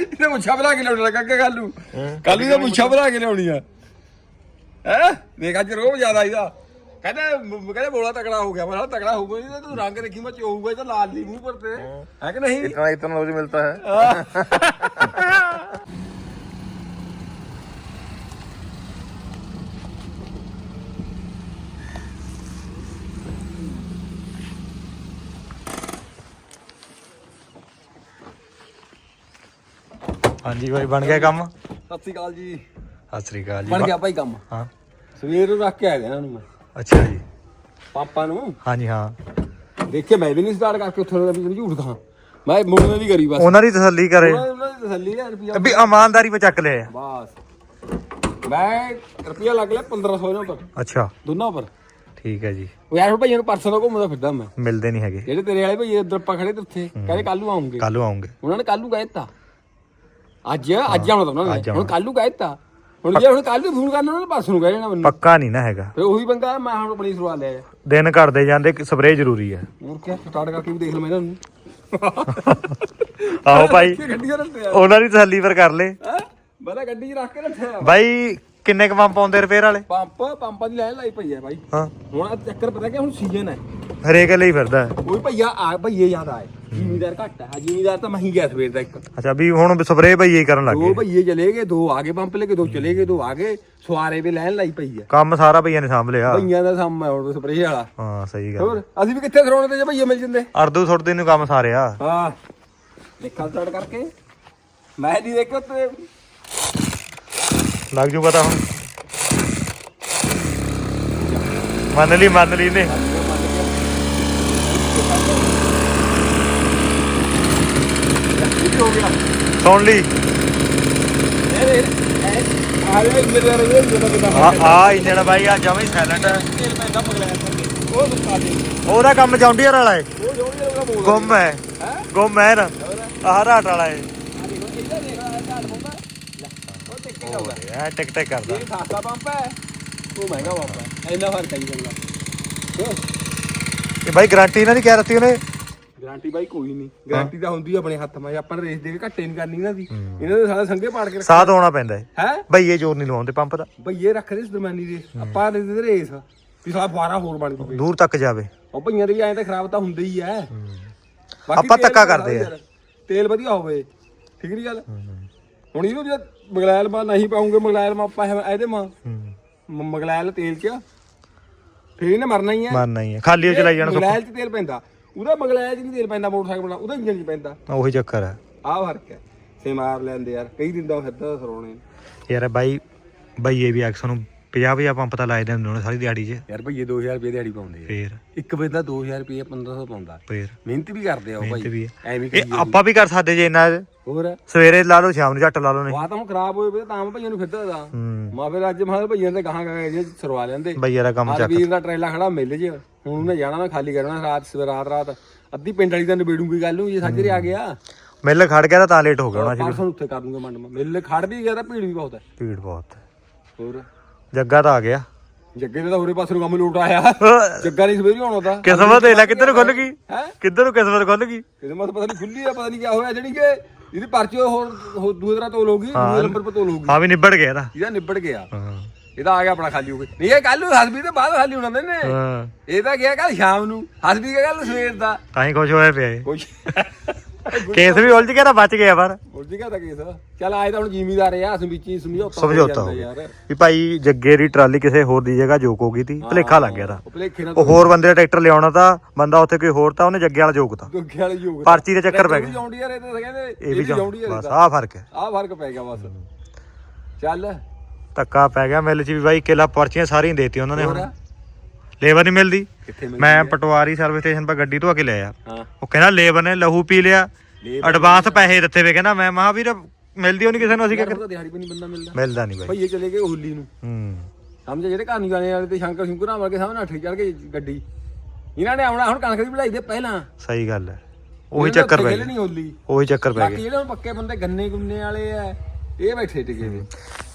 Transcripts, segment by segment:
ਇਹਨੇ ਮੁੱਛਾ ਬਣਾ ਕੇ ਲਿਆਉਣਾ ਕੱਕਾ ਕਾਲੂ ਕਾਲੂ ਦਾ ਮੁੱਛਾ ਬਣਾ ਕੇ ਲਿਆਉਣੀ ਆ ਹੈ? ਦੇਖ ਅੱਜ ਰੋਹ ਜ਼ਿਆਦਾ ਇਹਦਾ। ਕਹਿੰਦਾ ਕਹਿੰਦਾ ਬੋਲਾ ਤਕੜਾ ਹੋ ਗਿਆ। ਮਰਾ ਤਕੜਾ ਹੋ ਗਿਆ ਤੂੰ ਰੰਗ ਰੱਖੀ ਮੈਂ ਚੋਊਗਾ ਇਹ ਤਾਂ ਲਾਲ ਨਹੀਂ ਮੂੰਹ ਪਰ ਤੇ। ਹੈ? ਕਿ ਨਹੀਂ? ਇਤਨਾ ਇਤਨਾ ਰੋਜ਼ ਮਿਲਤਾ ਹੈ। ਹਾਂਜੀ ਬਾਈ ਬਣ ਗਿਆ ਕੰਮ? ਸਤਿ ਸ੍ਰੀ ਅਕਾਲ ਜੀ। ਸਤਿ ਸ੍ਰੀ ਅਕਾਲ ਜੀ। ਬਣ ਗਿਆ ਭਾਈ ਕੰਮ। ਹਾਂ। ਸਵੇਰ ਨੂੰ ਰੱਖ ਕੇ ਆ ਗਿਆ ਇਹਨਾਂ ਨੂੰ ਮੈਂ। ਅੱਛਾ ਜੀ। ਪਾਪਾ ਨੂੰ। ਹਾਂਜੀ ਹਾਂ। ਦੇਖੇ ਮੈਂ ਵੀ ਨਹੀਂ ਸਟਾਰਟ ਕਰਕੇ ਉੱਥੇ ਦਾ ਵੀ ਝੂਠ ਕਹਾਂ। ਮੈਂ ਮੁੰਡੇ ਦੀ ਕਰੀ ਬਸ। ਉਹਨਾਂ ਦੀ ਤਸੱਲੀ ਕਰੇ। ਉਹਨਾਂ ਦੀ ਤਸੱਲੀ ਹੈ ਰੁਪਿਆ ਵੀ ਇਮਾਨਦਾਰੀ ਵਿੱਚ ਚੱਕ ਲਿਆ। ਬਸ। ਮੈਂ ਰੁਪਿਆ ਲੱਗ ਲਿਆ 1500 ਇਹਨਾਂ ਪਰ ਅੱਛਾ। ਦੋਨਾਂ ਪਰ ਠੀਕ ਹੈ ਜੀ। ਉਹ ਯਾਰ ਭਈਆਂ ਨੂੰ ਪਰਸੋਂ ਦਾ ਘੁੰਮਦਾ ਫਿਰਦਾ ਮੈਂ। ਮਿਲਦੇ ਨਹੀਂ ਹੈਗੇ। ਜਿਹੜੇ ਤੇਰੇ ਵਾਲੇ ਭਈਏ ਉੱਧਰ ਆਪਾਂ ਖੜੇ ਤੇ ਉੱਥੇ ਕਹਿੰਦੇ ਕੱਲ ਨੂੰ ਆਉਂਗੇ। ਕੱਲ ਨੂੰ ਆਉਂਗੇ। ਉਹਨਾਂ ਨੇ ਕੱਲ ਨੂੰ ਕਹਿਤਾ ਅੱਜ ਅੱਜ ਆਉਣਾ ਤਾਂ ਉਹਨਾਂ ਅੱਜ ਨੇ ਆਉਣਾ। ਹੁਣ ਕੱਲ ਨੂੰ ਕਹਿਤਾ। ਹੁਣ ਜੇ ਹੁਣ ਕੱਲ ਨੂੰ ਫੋਨ ਕਰਨਾ ਉਹਨਾਂ ਨੇ ਪਰਸੋਂ ਨੂੰ ਕਹਿ ਜਾਣਾ ਮੈਨੂੰ। ਪੱਕਾ ਨਹੀਂ ਨਾ ਹੈਗਾ। ਫੇ ਉਹੀ ਬੰਦਾ ਮੈਂ ਹੁਣ ਆਪਣੀ ਸਰਵਾ ਲਿਆ ਦਿਨ ਘਟਦੇ ਜਾਂਦੇ ਸਪਰੇਅ ਜ਼ਰੂਰੀ ਹੈ ਹੋਰ ਕੀ ਸਟਾਰਟ ਕਰਕੇ ਵੀ ਦੇਖ ਲਵਾਂ ਇਹਨਾਂ ਨੂੰ। ਆਹੋ ਭਾਈ ਰੱਖਿਆ ਉਹਨਾਂ ਦੀ ਤਸੱਲੀ ਪਰ ਕਰ ਲੈ। ਹੈ? ਗੱਡੀ 'ਚ ਰੱਖ ਕੇ ਰੱਖਿਆ ਬਾਈ ਕਿੰਨੇ ਕ ਪੰਪ ਆਉਂਦੇ ਰਿਪੇਅਰ ਵਾਲੇ? ਪੰਪ ਪੰਪਾਂ ਦੀ ਲਾਈਨ ਲਾਈ ਪਈ ਹੈ ਬਾਈ। ਹਾਂ। ਹੁਣ ਆਹ ਚੱਕਰ ਪਤਾ ਕਿ ਹੁਣ ਸੀਜ਼ਨ ਹੈ ਹਰੇਕ ਲਈ ਫਿਰਦਾ। ਹੈ। ਕੋਈ ਭਈਆ ਆ ਭਈਏ ਜ਼ਿਆਦਾ ਆਏ। ਜ਼ਿਮੀਦਾਰ ਘੱਟ ਹੈ ਜ਼ਿਮੀਦਾਰ ਤਾਂ ਮਹੀਂ ਗਿਆ ਸਵੇਰ ਦਾ ਇੱਕ। ਅੱਛਾ ਵੀ ਹੁਣ ਸਪਰੇਅ ਭਈਏ ਹੀ ਕਰਨ ਲੱਗ ਦੋ ਗਏ। ਭਈਏ ਚਲੇ ਗਏ ਦੋ ਆਗੇ ਪੰਪ ਲੈ ਕੇ ਦੋ ਚਲੇ ਗਏ ਦੋ ਆਗੇ ਸਵਾਰੇ ਵੀ ਲਾਈਨ ਲਾਈ ਪਈ ਹੈ ਕੰਮ ਸਾਰਾ ਭਈਆਂ ਨੇ ਸਾਂਭ ਲਿਆ। ਭਈਆਂ ਦਾ ਸਾਹਮਣੇ ਹੁਣ ਸਪਰੇਅ ਵਾਲਾ। ਹਾਂ ਸਹੀ ਗੱਲ। ਹੋਰ ਅਸੀਂ ਵੀ ਕਿੱਥੇ ਥਰੋਣੇ ਤੇ ਜੇ ਭਈਏ ਮਿਲ ਜਾਂਦੇ? ਅਰਦੂ ਸੁੱਟਦੇ ਨੂੰ ਕੰਮ ਸਾਰਿਆ। ਹਾਂ। ਦੇਖਾਂ ਸਟਾਰਟ ਕਰਕੇ। ਮੈਂ ਨਹੀਂ ਦੇਖੋ ਤੇ ਲੱਗ ਜੂ ਪਤਾ ਹੁਣ। ਮੰਨ ਲਈ ਮੰਨ ਲਈ ਨੇ ਕੀ ਹੋ ਗਿਆ ਸੁਣ ਲਈ। ਆ ਰਿਹਾ ਇੰਜਨ ਦਾ ਰਵੇ ਜਿਹੜਾ ਕਿਦਾ ਆ ਆ ਇੰਜਣ ਬਾਈ ਆ ਜਮਾ ਸਾਇਲੈਂਟ ਹੈ ਤੇਲ ਪੈਂਦਾ ਪਗਲਾ ਕਰਕੇ ਉਹ ਸੁਕਾ ਦੇ ਉਹਦਾ ਕੰਮ ਜੌਂਡੀਅਰ ਵਾਲਾ ਉਹ ਬੋਲ ਗੁੰਮ ਹੈ। ਗੁੰਮ ਹੈ ਨਾ ਆਹ ਰਾਟ ਵਾਲਾ ਜਾਊਗਾ ਇਹ ਟਿਕ ਟਿਕ ਕਰਦਾ। ਇਹ ਖਾਸਾ ਪੰਪ ਹੈ। ਉਹ ਮਹਿੰਗਾ ਪੰਪ ਹੈ। ਇੰਨਾ ਫ਼ਰਕ ਹੈ ਜੀ ਇਹ ਬਾਈ ਗਾਰੰਟੀ ਇਹਨਾਂ ਦੀ ਕਹਿ ਦਿੱਤੀ ਉਹਨੇ। ਗਾਰੰਟੀ ਬਾਈ ਕੋਈ ਨਹੀਂ। ਗਾਰੰਟੀ ਤਾਂ ਹੁੰਦੀ ਆ ਆਪਣੇ ਹੱਥ ਮੈਂ ਆਪਾਂ ਰੇਸ ਦੇ ਕੇ ਘੱਟੇ ਨਹੀਂ ਕਰਨੀ ਇਹਨਾਂ ਦੀ। ਇਹਨਾਂ ਦੇ ਸਾਰਾ ਸੰਗੇ ਪਾੜ ਕੇ ਸਾਥ ਆਉਣਾ ਪੈਂਦਾ ਹੈ ਹੈ? ਬਈਏ ਜ਼ੋਰ ਨਹੀਂ ਲਵਾਉਂਦੇ ਪੰਪ ਦਾ। ਭਈਏ ਰੱਖਦੇ ਦਰਮਿਆਨੀ ਦੇ। ਆਪਾਂ ਦੇ ਦੇ ਰੇਸ। ਵੀ ਸਾਲਾ 12 ਹੋਰ ਬਣ ਗਈ ਦੂਰ ਤੱਕ ਜਾਵੇ। ਉਹ ਭਈਆਂ ਦੇ ਵੀ ਐਂ ਤਾਂ ਖਰਾਬ ਤਾਂ ਹੁੰਦੇ ਹੀ ਐ। ਆਪਾਂ ਵਧੀਆ ਕਰਦੇ ਆ। ਤੇਲ ਵਧੀਆ ਹੋਵੇ। ਠੀਕ ਨਹੀਂ ਗੱਲ? ਹੁਣ ਇਹਨੂੰ ਜੇ ਮਗਲੈਲ ਮਾ ਨਹੀਂ ਪਾਉਂਗੇ ਮਗਲੈਲ ਮਾ ਆਪਾਂ ਇਹ- ਇਹਦੇ ਮਾ। ਮਗਲੈਲ ਤੇਲ ਚ। ਫੇਰ ਇਹਨੇ ਮਰਨਾ ਹੀ ਐ। ਮਰਨਾ ਹੀ ਹੈ ਖਾਲੀ ਉਹ ਚਲਾਈ ਜਾਣਾ ਮਗਲੈਲ ਚ ਤੇਲ ਪੈਂਦਾ। ਉਹਦਾ ਚ ਨਹੀਂ ਤੇਲ ਪੈਂਦਾ ਮੋਟਰਸਾਈਕਲ ਵਾਲਾ ਉਹਦਾ ਇੰਜਨ ਚ ਪੈਂਦਾ। ਉਹੀ ਚੱਕਰ ਹੈ। ਆਹ ਫ਼ਰਕ ਹੈ। ਸੇ ਮਾਰ ਲੈਂਦੇ ਯਾਰ ਕਈ ਦਿਨ ਦਾ ਫਿਰਦਾ ਸਰੋਣੇ ਯਾਰ ਬਾਈ ਬਈਏ ਵੀ ਐਕਸ ਨੂੰ 50 50 ਪੰਪ ਤਾਂ ਲਾਏ ਦਿੰਦੇ ਨੇ ਸਾਰੀ ਦਿਹਾੜੀ 'ਚ। ਯਾਰ ਭਈਏ 2000 ਰੁਪਏ ਦਿਹਾੜੀ ਪਾਉਂਦੇ ਆ। ਫੇਰ। ਇੱਕ ਬੰਦਾ 2000 ਰੁਪਏ 1500 ਪਾਉਂਦਾ। ਫੇਰ। ਮਿਹਨਤ ਵੀ ਕਰਦੇ ਆ ਉਹ ਮਿਹਨਤ ਵੀ ਭਾਈ ਹੈ। ਐਵੇਂ ਇਹ ਆਪਾਂ ਵੀ ਕਰ ਸਕਦੇ ਜੇ ਇੰਨਾ ਹੋਰ? ਸਵੇਰੇ ਲਾ ਲਓ ਸ਼ਾਮ ਨੂੰ ਝੱਟ ਲਾ ਲਓ ਨਹੀਂ। ਵਾਹ ਤਾਂ ਹੁਣ ਖਰਾਬ ਹੋਏ ਪਏ ਤਾਂ ਮੈਂ ਭਈਆਂ ਨੂੰ ਫਿਰਦਾ ਦਾ। ਮਾ ਫਿਰ ਅੱਜ ਮਾਂ ਭਈਆਂ ਦੇ ਗਾਹਾਂ ਗਾਹਾਂ ਚ ਸਰਵਾ ਲੈਂਦੇ। ਬਈਏ ਦਾ ਕੰਮ ਚੱਕ। ਵੀਰ ਦਾ ਟਰੇਲਾ ਖੜਾ ਮਿਲ ਜੇ। ਹੁਣ ਉਹਨੇ ਜਾਣਾ ਮੈਂ ਖਾਲੀ ਕਰਨਾ ਰਾਤ ਸਵੇਰ ਰਾਤ ਰਾਤ। ਅੱਧੀ ਪਿੰਡ ਵਾਲੀ ਤਾਂ ਨਿਬੇੜੂਗੀ ਗੱਲ ਨੂੰ ਜੇ ਸਾਜਰੇ ਆ ਗਿਆ। ਮਿਲ ਖੜ ਗਿਆ ਤਾਂ ਤਾਂ ਲੇਟ ਹੋ ਗਿਆ ਹੋਣਾ ਪਰਸੋਂ ਉੱਥੇ ਕਰ ਦੂੰਗਾ ਮੰਡ। ਮਿਲ ਖੜ ਵੀ ਗਿਆ ਤਾਂ ਭੀੜ ਵੀ ਬਹੁਤ ਹੈ। ਭੀੜ ਬਹੁਤ ਹੈ। ਹੋਰ? ਜੱਗਾ ਤਾਂ ਆ ਗਿਆ। ਜੱਗੇ ਦੇ ਤਾਂ ਹੋਰੇ ਪਾਸੇ ਨੂੰ ਕੰਮ ਲੋਟ ਆਇਆ। ਜੱਗਾ ਨਹੀਂ ਸਵੇਰੇ ਆਉਣਾ ਤਾਂ। ਕਿਸਮਤ ਦੇ ਲੈ ਕਿੱਧਰ ਨੂੰ ਖੁੱਲ ਗਈ? ਕਿੱਧਰ ਨੂੰ ਕਿਸਮਤ ਖੁੱਲ ਗਈ? ਇਹਦੇ ਮਤ ਪਤਾ ਨਹੀਂ ਖੁੱਲੀ ਆ ਪਤਾ ਨਹੀਂ ਕੀ ਹੋਇਆ ਜਿਹੜੀ ਕਿ ਇਹਦੀ ਪਰਚੀ ਹੋਰ ਤਰ੍ਹਾਂ ਤੋਲ ਹੋਊਗੀ ਦੂਏ ਨੰਬਰ 'ਤੇ ਤੋਲ ਹਾਂ ਵੀ ਨਿਬੜ ਗਿਆ ਇਹਦਾ। ਇਹਦਾ ਨਿਬੜ ਗਿਆ। ਹਾਂ। ਇਹਦਾ ਆ ਗਿਆ ਆਪਣਾ ਖਾਲੀ ਹੋ ਗਿਆ ਨਹੀਂ ਇਹ ਕੱਲ ਨੂੰ ਹਸਬੀ ਤੇ ਬਾਅਦ ਖਾਲੀ ਹੋਣਾ ਨੇ ਹਾਂ। ਇਹ ਤਾਂ ਗਿਆ ਕੱਲ ਸ਼ਾਮ ਨੂੰ। ਹਸਬੀ ਗਿਆ ਕੱਲ ਸਵੇਰ ਦਾ। ਤਾਂ ਹੀ ਖੁਸ਼ ਹੋਇਆ ਪਿਆ ਇਹ। ਕੁਛ ਕੇਸ ਵੀ ਉਲਝ ਗਿਆ ਤਾਂ ਬਚ ਗਿਆ ਪਰ। ਉਲਝ ਗਿਆ ਤਾਂ ਕੇਸ। ਚੱਲ ਆਏ ਤਾਂ ਹੁਣ ਜ਼ਿਮੀਦਾਰ ਆ ਅਸੀਂ ਵਿੱਚ ਹੀ ਸਮਝੌਤਾ ਹੋ ਸਮਝੌਤਾ ਜਾਂਦਾ ਹੋ ਗਿਆ। ਯਾਰ। ਵੀ ਭਾਈ ਜੱਗੇ ਦੀ ਟਰਾਲੀ ਕਿਸੇ ਹੋਰ ਦੀ ਜਗ੍ਹਾ ਜੋਕ ਹੋ ਗਈ ਤੀ। ਭਲੇਖਾ ਲੱਗ ਗਿਆ ਤਾਂ। ਉਹ ਭਲੇਖੇ ਨਾਲ ਉਹ ਹੋਰ ਬੰਦੇ ਦਾ ਟਰੈਕਟਰ ਲਿਆਉਣਾ ਤਾਂ ਬੰਦਾ ਉੱਥੇ ਕੋਈ ਹੋਰ ਤਾਂ ਉਹਨੇ ਜੱਗੇ ਵਾਲਾ ਜੋਕਤਾ ਦੁੱਖੇ ਵਾਲੇ ਯੋਗ ਪਰਚੀ ਦੇ ਚੱਕਰ ਪੈ ਗਏ। ਜੌਂਡੀ ਯਾਰ ਇਹ ਤਾਂ ਕਹਿੰਦੇ ਇਹ ਵੀ ਜੌਂਡੀ ਬਸ ਆਹ ਫ਼ਰਕ ਹੈ। ਆਹ ਫ਼ਰਕ ਪੈ ਗਿਆ ਬਸ। ਚੱਲ। ਧੱਕਾ ਪੈ ਗਿਆ ਮਿਲ ਚ ਵੀ ਬਾਈ ਕਿਲਾ ਪਰਚੀਆਂ ਸਾਰੀਆਂ ਦੇਤੀ ਉਹਨਾਂ ਨੇ ਹੁਣ। ਲੇਬਰ ਨਹੀਂ ਮਿਲਦੀ। ਕਿੱਥੇ ਮੈਂ ਪਟਵਾਰੀ ਸਰਵਿਸ ਸਟੇਸ਼ਨ 'ਤੇ ਗੱਡੀ ਧਵਾ ਕੇ ਲਿਆ। ਹਾਂ। ਉਹ ਕਹਿੰਦਾ ਲੇਬਰ ਨੇ ਲਹੂ ਪੀ ਲਿਆ ਐਡਵਾਂਸ ਪੈਸੇ ਦਿੱਤੇ ਵੇ ਕਹਿੰਦਾ ਮੈਂ ਮਹਾਵੀਰ ਮਿਲਦੀ ਉਹ ਨਹੀਂ ਕਿਸੇ ਨੂੰ ਅਸੀਂ ਯਾਰ ਕਿ ਉਹਦਾ ਦਿਹਾੜੀ ਵੀ ਨਹੀਂ ਬੰਦਾ ਮਿਲਦਾ। ਮਿਲਦਾ ਨਹੀਂ ਬਾਈ। ਭਈਏ ਚਲੇ ਗਏ ਹੋਲੀ ਨੂੰ। ਹੂੰ। ਸਮਝ ਜਿਹੜੇ ਘਰ ਜਾਣੇ ਵਾਲੇ ਤੇ ਸ਼ੰਕਰ ਸ਼ੁੰਕਰਾਂ ਵਰਗੇ ਸਾਹਮਣੇ ਅੱਠ ਚੜ ਕੇ ਗੱਡੀ। ਇਹਨਾਂ ਨੇ ਆਉਣਾ ਹੁਣ ਕਣਕ ਦੀ ਵਧਾਈ ਦੇ ਪਹਿਲਾਂ। ਸਹੀ ਗੱਲ ਹੈ। ਉਹੀ ਚੱਕਰ ਪੈ ਗਿਆ। ਉਹੀ ਚੱਕਰ ਪੈ ਬਾਕੀ ਗਿਆ। ਜਿਹੜੇ ਹੁਣ ਪੱਕੇ ਬੰਦੇ ਗੰਨੇ ਗੁੰਨੇ ਵਾਲੇ ਆ ਇਹ ਬੈਠੇ ਟਿਕੇ ਨੇ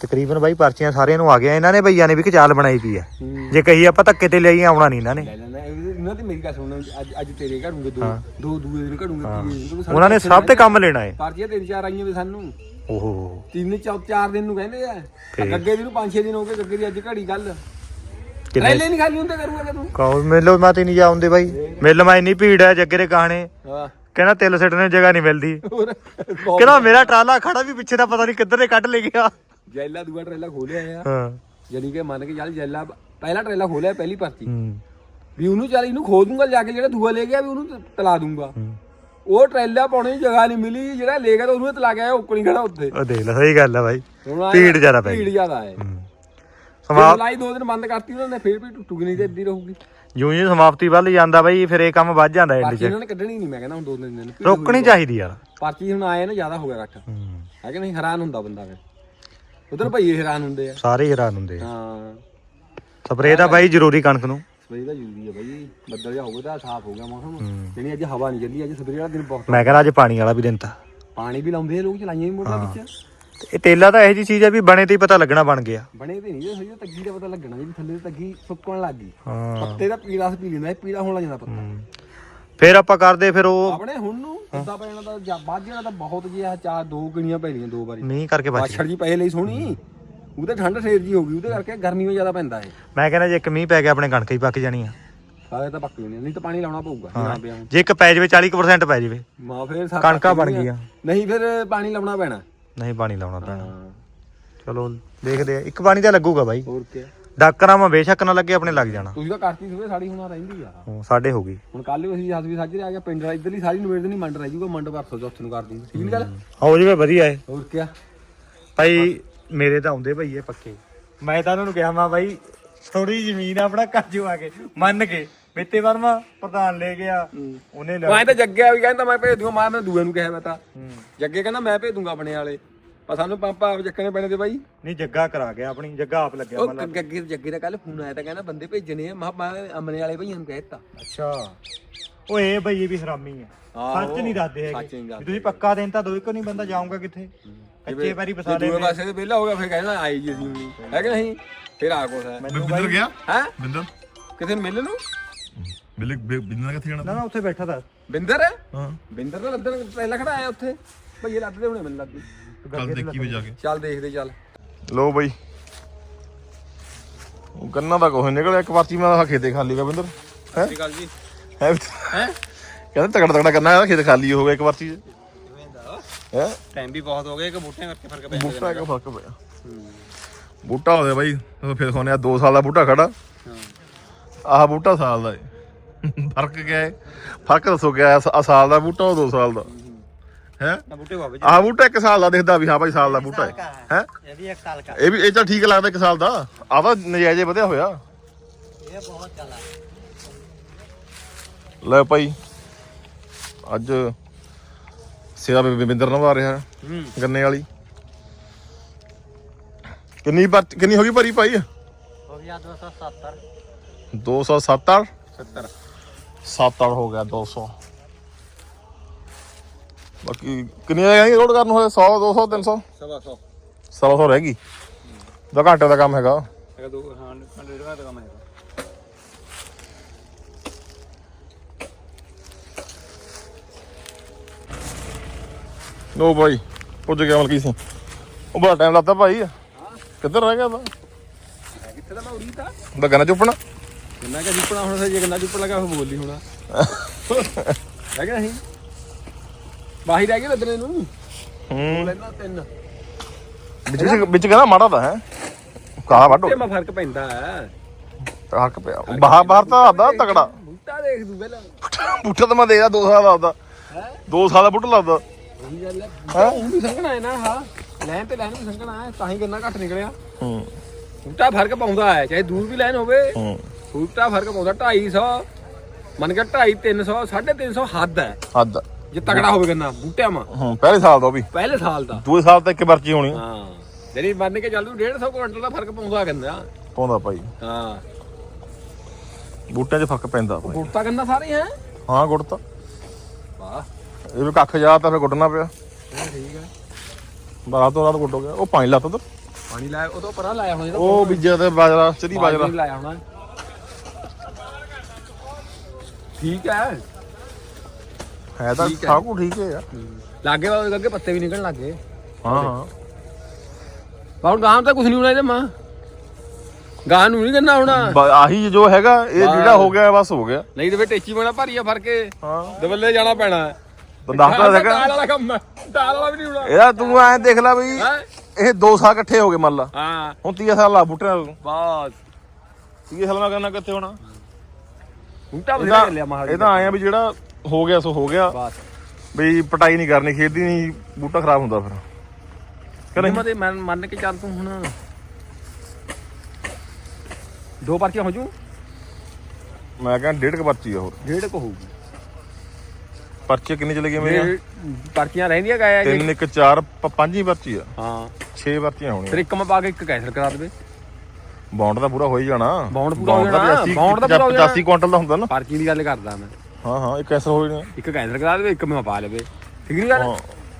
ਤਕਰੀਬਨ ਬਾਈ ਪਰਚੀਆਂ ਸਾਰਿਆਂ ਨੂੰ ਆ ਗਿਆ। ਇਹਨਾਂ ਨੇ ਬਈਆਂ ਨੇ ਵੀ ਕਿ ਚਾਲ ਬਣਾਈ ਪਈ ਹੈ ਹੂੰ। ਜੇ ਕਹੀ ਆਪਾਂ ਧੱਕੇ ਤੇ ਲਈ ਆਉਣਾ ਨਹੀਂ ਇਹਨਾਂ ਨੇ। ਲੈ ਲੈਣਾ ਇਹ ਵੀ ਉਹਨਾਂ ਦੀ ਮੇਰੀ ਗੱਲ ਸੁਣ। ਅੱਜ ਅੱਜ ਤੇਰੇ ਘੜੂਗੇ ਦੋ ਹਾਂ। ਦੋ ਦੂਏ ਦਿਨ ਘੜੂਗੇ ਤੀਏ ਦਿਨ ਘੜੂਗੇ। ਉਹਨਾਂ ਨੇ ਸਭ ਤੇ ਕੰਮ ਲੈਣਾ ਹੈ ਪਰਚੀਆਂ ਤਿੰਨ ਚਾਰ ਆਈਆਂ ਵੀ ਸਾਨੂੰ। ਓਹੋ। ਤਿੰਨ ਚੌ ਚਾਰ ਦਿਨ ਨੂੰ ਕਹਿੰਦੇ ਆ। ਠੀਕ। ਗੱਗੇ ਦੀ ਨੂੰ ਪੰਜ ਛੇ ਦਿਨ ਹੋ ਗਏ ਗੱਗੇ ਦੀ ਅੱਜ ਘੜੀ ਗੱਲ। ਕਿੰਨੇ ਰੈਲੇ ਨਹੀਂ ਖਾਲੀ ਹੁੰਦੇ ਕਰੂਗਾ ਤੂੰ। ਕਹੋ ਮੇਲੋ ਮੈਂ ਤੇ ਨਹੀਂ ਜਾਉਂਦੇ ਬਾਈ। ਮਿਲ ਮੈਂ ਇੰਨੀ ਭੀੜ ਹੈ ਜੱਗੇ ਦੇ ਕਹਾਣੇ। ਹਾਂ। ਕਹਿੰਦਾ ਤਿਲ ਸਿੱਟਣੇ ਨੂੰ ਜਗ੍ਹਾ ਨਹੀਂ ਮਿਲਦੀ। ਹੋਰ ਕਹਿੰਦਾ ਮੇਰਾ ਟਰਾਲਾ ਖੜਾ ਵੀ ਪਿੱਛੇ ਦਾ ਪਤਾ ਨਹੀਂ ਕਿੱਧਰ ਦੇ ਕੱਢ ਲੈ ਗਿਆ। ਜੈਲਾ ਦੂਆ ਟਰੇਲਾ ਖੋਲਿਆ ਆ। ਹਾਂ। ਜਾਨੀ ਕਿ ਮੰਨ ਕੇ ਚੱਲ ਜੈਲਾ ਪਹਿਲਾ ਟਰੇਲਾ ਖੋਲਿਆ ਪਹਿਲੀ ਹੂੰ। ਵੀ ਉਹਨੂੰ ਚੱਲ ਇਹਨੂੰ ਖੋਲ ਦੂੰਗਾ ਜਾ ਕੇ ਜਿਹੜਾ ਦੂਆ ਲੈ ਗਿਆ ਵੀ ਉਹਨੂੰ ਤ- ਤਲਾ ਦੂੰਗਾ। ਉਹ ਟਰੇਲਾ ਪਾਉਣੇ ਦੀ ਜਗ੍ਹਾ ਨਹੀਂ ਮਿਲੀ ਜਿਹੜਾ ਲੈ ਗਿਆ ਤਾਂ ਉਹਨੂੰ ਹੀ ਤਲਾ ਗਿਆ ਉੱਕਣੀ ਖੜਾ ਉੱਥੇ। ਉਹ ਦੇਖ ਲੈ ਸਹੀ ਗੱਲ ਹੈ ਬਾਈ। ਹੁਣ ਭੀੜ ਜ਼ਿਆਦਾ ਪੈ ਭੀੜ ਜ਼ਿਆਦਾ ਹੈ। ਹੂੰ। ਲਾਈ ਦੋ ਦਿਨ ਬੰਦ ਕਰਤੀ ਉਹਨਾਂ ਨੇ ਫੇਰ ਵੀ ਟੁੱਟੂਗੀ ਨਹੀਂ ਤੇ ਇੱਦੀ ਰਹੂਗੀ। ਜਿਉਂ ਜਿਉਂ ਸਮਾਪਤੀ ਵੱਲ ਜਾਂਦਾ ਬਾਈ ਫਿਰ ਇਹ ਕੰਮ ਵੱਧ ਜਾਂਦਾ ਐਂਡ ਪਰਚੀ 'ਚ। ਇਹਨਾਂ ਨੇ ਕੱਢਣੀ ਨਹੀਂ ਮੈਂ ਕਹਿੰਦਾ ਹੁਣ ਦੋ ਤਿੰਨ ਦਿਨ ਰੋਕਣੀ ਚਾਹੀਦੀ ਯਾਰ। ਪਰਚੀ ਹੁਣ ਆਏ ਨਾ ਜ਼ਿਆਦਾ ਹੋ ਗਿਆ ਇਕੱਠ। ਹੂੰ। ਹੈ ਕਿ ਨਹੀਂ? ਹੈਰਾਨ ਹੁੰਦਾ ਬੰਦਾ ਫਿਰ। ਉਧਰ ਭਈਏ ਹੈਰਾਨ ਹੁੰਦੇ ਆ। ਸਾਰੇ ਹੈਰਾਨ ਹੁੰਦੇ ਆ। ਹਾਂ। ਸਪਰੇਅ ਦਾ ਬਾਈ ਜ਼ਰੂਰੀ ਕਣਕ ਨੂੰ। ਸਪਰੇਅ ਦਾ ਜ਼ਰੂਰੀ ਹੈ ਬਾਈ। ਬੱਦਲ ਜਾ ਹੋਵੇ ਤਾਂ ਸਾਫ਼ ਹੋ ਗਿਆ ਮੌਸਮ। ਜਿਹੜੀ ਅੱਜ ਹਵਾ ਨਹੀਂ ਚੱਲੀ ਅੱਜ ਸਪਰੇਅ ਵਾਲਾ ਦਿਨ ਬਹੁਤ ਮੈਂ ਕਹਿੰਦਾ ਅੱਜ ਪਾਣੀ ਵਾਲਾ ਵੀ ਦਿਨ ਤਾਂ। ਪਾਣੀ ਵੀ ਲਾਉਂਦੇ ਆ ਲੋਕ ਚਲਾਈਆਂ ਵੀ ਮੋਟਰ ਵਿੱਚ। ਤੇ ਇਹ ਤੇਲਾ ਤਾਂ ਇਹੋ ਜੀ ਚੀਜ਼ ਹੈ ਵੀ ਬਣੇ ਤੇ ਹੀ ਪਤਾ ਲੱਗਣਾ ਬਣ ਗਿਆ। ਬਣੇ ਤੇ ਨਹੀਂ ਜੇ ਹੋਈ ਤੱਗੀ ਦਾ ਪਤਾ ਲੱਗਣਾ ਜੀ ਵੀ ਥੱਲੇ ਤੱਗੀ ਸੁੱਕਣ ਲੱਗ ਗਈ। ਹਾਂ। ਪੱਤੇ ਦਾ ਪੀਲਾ ਪੀ ਲੈਂਦਾ ਇਹ ਪੀਲਾ ਹੋਣ ਲੱਗ ਜਾਂਦਾ ਪੱਤਾ। ਫਿਰ ਆਪਾਂ ਕਰਦੇ ਫਿਰ ਉਹ ਆਪਣੇ ਹੁਣ ਨੂੰ ਅੱਧਾ ਪੈ ਜਾਣਾ ਤਾਂ ਜਾਂ ਬਾਅਦ ਜਿਹੜਾ ਤਾਂ ਬਹੁਤ ਜਿਹਾ ਚਾਰ ਦੋ ਕਿਣੀਆਂ ਪੈ ਦੋ ਵਾਰੀ। ਮੀਂਹ ਕਰਕੇ ਬਚ ਬਾਛੜ ਜੀ ਪਏ ਲਈ ਸੋਹਣੀ। ਉਹਦੇ ਠੰਡ ਠੇਰ ਜੀ ਹੋ ਗਈ ਉਹਦੇ ਕਰਕੇ ਗਰਮੀ ਜ਼ਿਆਦਾ ਪੈਂਦਾ ਹੈ ਮੈਂ ਕਹਿੰਦਾ ਜੇ ਇੱਕ ਮੀਂਹ ਪੈ ਗਿਆ ਆਪਣੇ ਕਣਕ ਹੀ ਪੱਕ ਜਾਣੀ ਆ। ਸਾਰੇ ਤਾਂ ਪੱਕ ਜਾਣੀ ਨਹੀਂ ਤਾਂ ਪਾਣੀ ਲਾਉਣਾ ਪਊਗਾ ਨਾ ਪਿਆ ਹੁਣ। ਜੇ ਇੱਕ ਪੈ ਜਾਵੇ 40% ਪੈ ਜਾਵੇ। ਮਾਂ ਫੇਰ ਸੱਤ ਕਣਕਾਂ ਬਣ। ਗਈਆਂ। ਨਹੀਂ ਫਿਰ ਪਾਣੀ ਲਾਉਣਾ ਪੈਣਾ। ਨਹੀਂ ਪਾਣੀ ਲਾਉਣਾ ਪੈਣਾ। ਹਾਂ। ਚਲੋ ਦੇਖਦੇ ਆ। ਇੱਕ ਪਾਣੀ ਤਾਂ ਲੱਗੂਗਾ ਬਾਈ। ਹੋਰ ਕੀ ਡਾਕਰਾਂ ਮੈਂ ਬੇਸ਼ੱਕ ਨਾ ਲੱਗੇ ਆਪਣੇ ਲੱਗ ਜਾਣਾ। ਤੁਸੀਂ ਤਾਂ ਕਰਤੀ ਸਵੇ ਸਾਡੀ ਹੁਣ ਰਹਿੰਦੀ ਆ। ਹਾਂ, ਸਾਡੇ ਹੋ ਗਈ। ਹੁਣ ਕੱਲ ਵੀ ਅਸੀਂ ਜਦ ਵੀ ਸਾਜਰੇ ਆ ਗਿਆ ਪਿੰਡ ਦਾ ਇੱਧਰਲੀ ਸਾਰੀ ਨਵੇੜ ਨਹੀਂ ਮੰਡ ਰਹਿ ਜੂਗਾ ਮੰਡ ਪਰਸੋਂ ਚੌਥੇ ਨੂੰ ਕਰਦੀ ਠੀਕ ਨਹੀਂ ਗੱਲ? ਹੋ। ਜਵੇ ਵਧੀਆ ਏ। ਹੋਰ ਕੀ ਭਾਈ ਮੇਰੇ ਤਾਂ ਆਉਂਦੇ ਭਈਏ ਪੱਕੇ। ਮੈਂ ਤਾਂ ਉਹਨਾਂ ਨੂੰ ਕਿਹਾ ਮੈਂ ਬਾਈ ਥੋੜੀ ਜ਼ਮੀਨ ਆਪਣਾ ਕਾਜੂ ਆ ਕੇ ਮੰਨ ਕੇ। ਮੇਤੇ ਵਰਮਾ ਪ੍ਰਧਾਨ ਲੈ ਗਿਆ ਉਹਨੇ ਲੈ ਮੈਂ ਤਾਂ ਜੱਗਿਆ ਵੀ ਕਹਿੰਦਾ ਮੈਂ ਭੇਜ ਦੂੰਗਾ ਮਾਂ ਮੈਂ ਦੂਏ ਨੂੰ ਕਿਹਾ ਮੈਂ ਤਾਂ। ਹੂੰ। ਜੱਗੇ ਕਹਿੰਦਾ ਮੈਂ ਭੇਜ ਦੂੰਗਾ ਆਪਣੇ ਵਾਲੇ। ਪਰ ਸਾਨੂੰ ਪੰਪ ਆਪ ਚੱਕਣੇ ਪੈਣੇ ਤੇ ਬਾਈ। ਨਹੀਂ ਜੱਗਾ ਕਰਾ ਗਿਆ ਆਪਣੀ ਜੱਗਾ ਆਪ ਲੱਗਿਆ ਉਹ ਜੱਗੇ ਜੱਗੇ ਦਾ ਕੱਲ ਫੋਨ ਆਇਆ ਤਾਂ ਕਹਿੰਦਾ ਬੰਦੇ ਭੇਜਣੇ ਆ। ਮੈਂ ਅਮਨੇ ਵਾਲੇ ਭਈਆਂ ਨੂੰ ਕਹਿ ਦਿੱਤਾ। ਅੱਛਾ। ਉਹ ਇਹ ਭਈਏ ਵੀ ਹਰਾਮੀ ਆ। ਆਹੋ। ਸੱਚ ਨਹੀਂ ਦੱਸਦੇ ਹੈਗੇ। ਤੁਸੀਂ ਪੱਕਾ ਦੇਣ ਤਾਂ ਦੋ ਇੱਕ ਨਹੀਂ ਬੰਦਾ ਜਾਊਗਾ ਕਿੱਥੇ? ਕੱਚੇ ਵਾਰੀ ਜੇ ਫਸਾ ਦੂਏ ਲੈ ਪਾਸੇ ਤੇ ਵਿਹਲਾ ਹੋ ਗਿਆ ਫਿਰ ਕਹਿੰਦਾ ਆਈ ਜੀ ਅਸੀਂ ਹੈ ਕਿ ਨਹੀਂ? ਫਿਰ ਆ ਕੋਸ ਹੈ। ਮੈਨੂੰ ਬਿੰਦਰ ਗਿਆ? ਹੈ? ਬਿੰਦਰ ਕਿਸੇ ਨੂੰ ਮਿਲਣ ਨੂੰ? ਬਿੱਲੇ ਬਿੰਦਰ ਕਿੱਥੇ ਜਾਣਾ ਨਾ ਨਾ ਉੱਥੇ ਬੈਠਾ ਤਾਂ। ਬਿੰਦਰ? ਹਾਂ। ਬਿੰਦਰ ਤਾਂ ਲੱਦਣ ਪਹਿਲਾਂ ਖੜਾ ਆਇਆ ਉੱਥੇ। ਭਈਏ ਲੱਦਦੇ ਹੋਣੇ ਮੈਨੂੰ ਲੱਗਦੀ ਕੱਲ ਦੇਖੀ ਵੀ ਜਾ ਕੇ। ਚੱਲ ਦੇਖਦੇ ਚੱਲ। ਲੋ ਬਈ। ਉਹ ਗੰਨਾ ਦਾ ਕੋਹ ਨਿਕਲਿਆ ਇੱਕ ਪਰਚੀ ਮੈਂ ਖੇਤੇ ਖਾਲੀ ਗਿਆ ਬਿੰਦਰ। ਹੈ ਸਤਿ ਗੱਲ ਜੀ। ਹੈ? ਹੈ? ਕਹਿੰਦਾ ਤਗੜਾ ਤਗੜਾ ਕਰਨਾ ਇਹਦਾ ਖੇਤ ਖਾਲੀ ਹੋ ਗਿਆ ਇੱਕ ਪਰਚੀ ਚ। ਹੈ? ਟਾਈਮ ਵੀ ਬਹੁਤ ਹੋ ਗਿਆ ਕਿ ਬੂਟਿਆਂ ਕਰਕੇ ਫ਼ਰਕ ਪੈ ਬੂਟਾ ਇੱਕ ਫ਼ਰਕ ਪਿਆ। ਬੂਟਾ ਹੋ ਗਿਆ ਬਾਈ ਫਿਰ ਸੋਨਿਆ 2 ਸਾਲ ਦਾ ਬੂਟਾ ਖੜਾ। ਆਹ ਬੂਟਾ ਸਾਲ ਦਾ ਏ। ਫ਼ਰਕ ਕਿਆ ਹੈ? ਫ਼ਰਕ ਦੱਸੋ ਕਿਆ ਹੈ? ਆਹ ਸਾਲ ਦਾ ਬੂਟਾ ਉਹ 2 ਸਾਲ ਦਾ? ਹੈ? ਨਾ ਬੂਟੇ ਬਾਬੇ ਆਹ ਬੂਟਾ 1 ਸਾਲ ਦਾ ਦਿਖਦਾ ਵੀ ਹਾਂ ਭਾਈ ਸਾਲ ਦਾ ਬੂਟਾ ਹੈ। ਹੈ? ਇਹ ਵੀ 1 ਸਾਲ ਦਾ। ਇਹ ਵੀ ਇਹ ਤਾਂ ਠੀਕ ਲੱਗਦਾ 1 ਸਾਲ ਦਾ। ਆਹ ਤਾਂ ਨਜਾਇਜ਼ ਹੀ ਵਧਿਆ ਹੋਇਆ। ਇਹ ਬਹੁਤ ਚਲਾ ਲੈ ਭਾਈ ਅੱਜ ਸੇਵਾ ਬਿੰਦਰ ਨਵਾ ਰਿਹਾ ਹੂੰ। ਗੰਨੇ ਵਾਲੀ। ਕਿੰਨੀ ਪਰ ਕਿੰਨੀ ਹੋ ਗਈ ਭਰੀ ਭਾਈ? ਹੋ ਗਿਆ 270 270 70 7 ਹੋ ਗਿਆ 200 ਬਾਕੀ ਕਿੰਨੀ ਰਹਿ ਗਈ ਰੋਡ ਕਰਨ ਹੋਏ 100 200 300 ਸਵਾ ਸੌ। 100 ਰਹਿ ਗਈ? ਦਾ ਘੰਟੇ ਦਾ ਕੰਮ ਹੈਗਾ। ਹੈਗਾ ਦੋ ਹਾਂ ਦਾ ਕੰਮ ਹੈਗਾ। ਲੋ ਭਾਈ ਪੁੱਜ ਗਿਆ ਮਲਕੀ ਸੀ ਉਹ ਬੜਾ ਟਾਈਮ ਲੱਗਦਾ ਭਾਈ। ਕਿੱਧਰ ਰਹਿ ਗਿਆ ਤਾਂ ਕਿੱਥੇ ਦਾ ਮੈਂ ਉਰੀ ਤਾਂ। ਗੰਨਾ ਚੁੱਪਣਾ। ਕਿੰਨਾ ਕਾ ਜੁਪਣਾ ਹੁਣ ਸੇ ਜੇ ਕਿੰਨਾ ਜੁਪਣ ਲਗਾ ਉਹ ਬੋਲੀ ਹੋਣਾ। ਹੈ ਕਿ ਨਹੀਂ ਬਾਹੀ ਰਹਿ ਗਏ ਲੱਦਣੇ ਨੂੰ। ਹੂੰ। ਲੈਣਾ ਤਿੰਨ। ਵਿੱਚ ਵਿੱਚ ਕਹਿੰਦਾ ਮਾੜਾ ਤਾਂ ਹੈ। ਕਾ ਵੱਢੋ। ਤੇ ਮੈਂ ਫ਼ਰਕ ਪੈਂਦਾ ਹੈ। ਹੱਕ ਪਿਆ। ਬਾਹਰ ਬਾਹਰ ਤਾਂ ਆਦਾ ਤਕੜਾ। ਬੂਟਾ ਦੇਖ ਦੂ ਪਹਿਲਾਂ। ਬੂਟਾ ਤਾਂ ਮੈਂ ਦੇਖਦਾ 2 ਸਾਲ ਦਾ ਲੱਗਦਾ ਹੈ? 2 ਸਾਲ ਦਾ ਬੂਟਾ ਲੱਗਦਾ। ਉਹੀ ਗੱਲ ਹੈ। ਉਹ ਵੀ ਸੰਘਣਾ ਹੈ ਨਾ ਹਾਂ ਲੈਣ ਤੇ ਲੈਣ ਵੀ ਸੰਘਣਾ ਹੈ ਤਾਂ ਹੀ ਕਿੰਨਾ ਘੱਟ ਨਿਕਲਿਆ। ਹੂੰ। ਬੂਟਾ ਫ਼ਰਕ ਪਾਉਂਦਾ ਹੈ ਚਾਹੇ ਦੂਰ ਵੀ ਲੈਣ ਹੋਵੇ। ਹੂੰ। ਬੂਟਾ ਫ਼ਰਕ ਪਾਉਂਦਾ 250 ਮੰਨ ਕੇ 250 300 350 ਹੱਦ ਹੈ। ਹੱਦ। ਜੇ ਤਗੜਾ ਹੋਵੇ ਗੰਨਾ ਬੂਟਿਆਂ ਮਾ ਹੂੰ ਪਹਿਲੇ ਸਾਲ ਦਾ ਉਹ ਵੀ। ਪਹਿਲੇ ਸਾਲ ਦਾ। ਦੂਏ ਸਾਲ ਤਾਂ ਇੱਕ ਪਰਚੀ ਹੋਣੀ। ਹਾਂ। ਜਿਹੜੀ ਮੰਨ ਕੇ ਚੱਲ ਤੂੰ 150 ਕੁਇੰਟਲ ਦਾ ਫ਼ਰਕ ਪਾਉਂਦਾ ਗੰਨਾ। ਪਾਉਂਦਾ ਭਾਈ। ਹਾਂ। ਬੂਟਿਆਂ 'ਚ ਫ਼ਰਕ ਪੈਂਦਾ ਭਾਈ। ਬੂਟਾ ਗੰਨਾ ਸਾਰੇ ਹੈ? ਹਾਂ ਗੁੜ ਤਾਂ ਵਾਹ। ਇਹ ਵੀ ਕੱਖ ਜਾ ਤਾਂ ਫਿਰ ਗੁੱਡਣਾ ਪਿਆ। ਠੀਕ ਹੈ। ਬਾਰਾਂ ਤੋਂ ਰਾਤ ਗੁੱਡ ਹੋ ਗਿਆ। ਉਹ ਪਾਣੀ ਲੱਤ ਉਧਰ। ਪਾਣੀ ਲਾਇਆ ਉਹ ਤੋਂ ਪਰਾਂ ਲਾਇਆ ਹੋਣਾ ਉਹ ਬੀਜਿਆ ਤੇ ਬਾਜਰਾ ਚਰੀ ਬਾਜਰਾ। ਲਾਇਆ ਹੋਣਾ। ਠੀਕ ਹੈ। ਹੈ ਤਾਂ ਠੀਕ ਹੈ। ਸਭ ਕੁਝ ਠੀਕ ਹੈ ਯਾਰ। ਲਾਗੇ ਵਾ ਅੱਗੇ ਪੱਤੇ ਵੀ ਨਿਕਲਣ ਲੱਗੇ ਹਾਂ ਹਾਂ। ਹੁਣ ਗਾਂ ਤਾਂ ਕੁਝ ਨਹੀਂ ਹੋਣਾ ਇਹਦੇ ਮਾਂ। ਗਾਂ ਨੂੰ ਨਹੀਂ ਕਰਨਾ ਹੋਣਾ। ਬ- ਆਹੀ ਜੋ ਹੈਗਾ ਇਹ ਬਸ। ਜਿਹੜਾ ਹੋ ਗਿਆ ਬਸ ਹੋ ਗਿਆ। ਨਹੀਂ ਤੇ ਫੇ ਟੇਚੀ ਬਣਾ ਭਾਰੀ ਆ ਫੜ ਕੇ। ਹਾਂ। ਦਵੱਲੇ ਜਾਣਾ ਪੈਣਾ। ਹੈ ਤਾਂ ਦੱਸਦਾ ਦਾਲ ਵਾਲਾ ਕੰਮ ਹੈ ਦਾਲ ਵਾਲਾ ਵੀ ਨਹੀਂ ਹੋਣਾ। ਇਹਦਾ ਤੂੰ ਐਂ ਦੇਖ ਲੈ ਬਈ ਹੈ? ਇਹ 2 ਸਾਲ ਇਕੱਠੇ ਹੋ ਗਏ ਮੰਨ ਲਾ। ਹਾਂ। ਹੁਣ 30 ਸਾਲ ਲਾ ਬੂਟਿਆਂ ਨੂੰ। ਬਾਸ। 30 ਸਾਲ ਮੈਂ ਕਰਨਾ ਕਿੱਥੇ ਹੋਣਾ? ਬੂਟਾ ਮਹਾਰਾਜ ਇਹਦਾ ਆਇਆ ਵੀ ਜਿਹੜਾ ਹੋ ਗਿਆ ਸੋ ਹੋ ਗਿਆ। ਬਾਸ ਬਈ ਪਟਾਈ ਨਹੀਂ ਕਰਨੀ ਖੇਤੀ ਨਹੀਂ ਬੂਟਾ ਖਰਾਬ ਹੁੰਦਾ ਫਿਰ। ਕਿ ਨਹੀਂ? ਤੇ ਮੈਂ ਮੰਨ ਕੇ ਚੱਲ ਤੂੰ ਹੁਣ। ਦੋ ਪਰਚੀਆਂ ਹੋ ਜੂ? ਮੈਂ ਕਹਿੰਦਾ ਡੇਢ ਕ ਪਰਚੀ ਆ ਹੋਰ। ਡੇਢ ਕੋ ਹੋਊਗੀ। ਪਰਚੀ ਕਿੰਨੀ ਚਲੇ ਮੇਰੀਆਂ? ਇਹ ਪਰਚੀਆਂ ਰਹਿੰਦੀਆਂ ਗਾਇਆ ਜੀ। ਤਿੰਨ ਇੱਕ ਚਾਰ ਪ- ਪੰਜ ਹੀ ਪਰਚੀ ਆ। ਹਾਂ। 6 ਪਰਚੀਆਂ ਫਿਰ ਹੋਣੀਆਂ ਇੱਕ ਮੈਂ ਪਾ ਕੇ ਇੱਕ ਕੈਂਸਲ ਕਰਾ ਦੇਵੇ। ਬੌਂਡ ਤਾਂ ਪੂਰਾ ਹੋ ਹੀ ਜਾਣਾ। ਬੌਂਡ ਪੂਰਾ ਹੋ ਦਾ ਜਾਣਾ, 85 ਬੌਂਡ ਤਾਂ ਪੂਰਾ ਹੋ 85 ਕੁਇੰਟਲ ਦਾ ਹੁੰਦਾ ਨਾ। ਪਰਚੀ ਦੀ ਗੱਲ ਕਰਦਾ ਮੈਂ। ਹਾਂ ਹਾਂ ਇੱਕ ਐਸਾ ਹੋ ਜਾਣਾ ਇੱਕ ਕੈਂਸਲ ਕਰਾ ਦੇਵੇ ਇੱਕ ਮੈਂ ਪਾ ਲਵੇ। ਠੀਕ ਨਹੀਂ ਗੱਲ?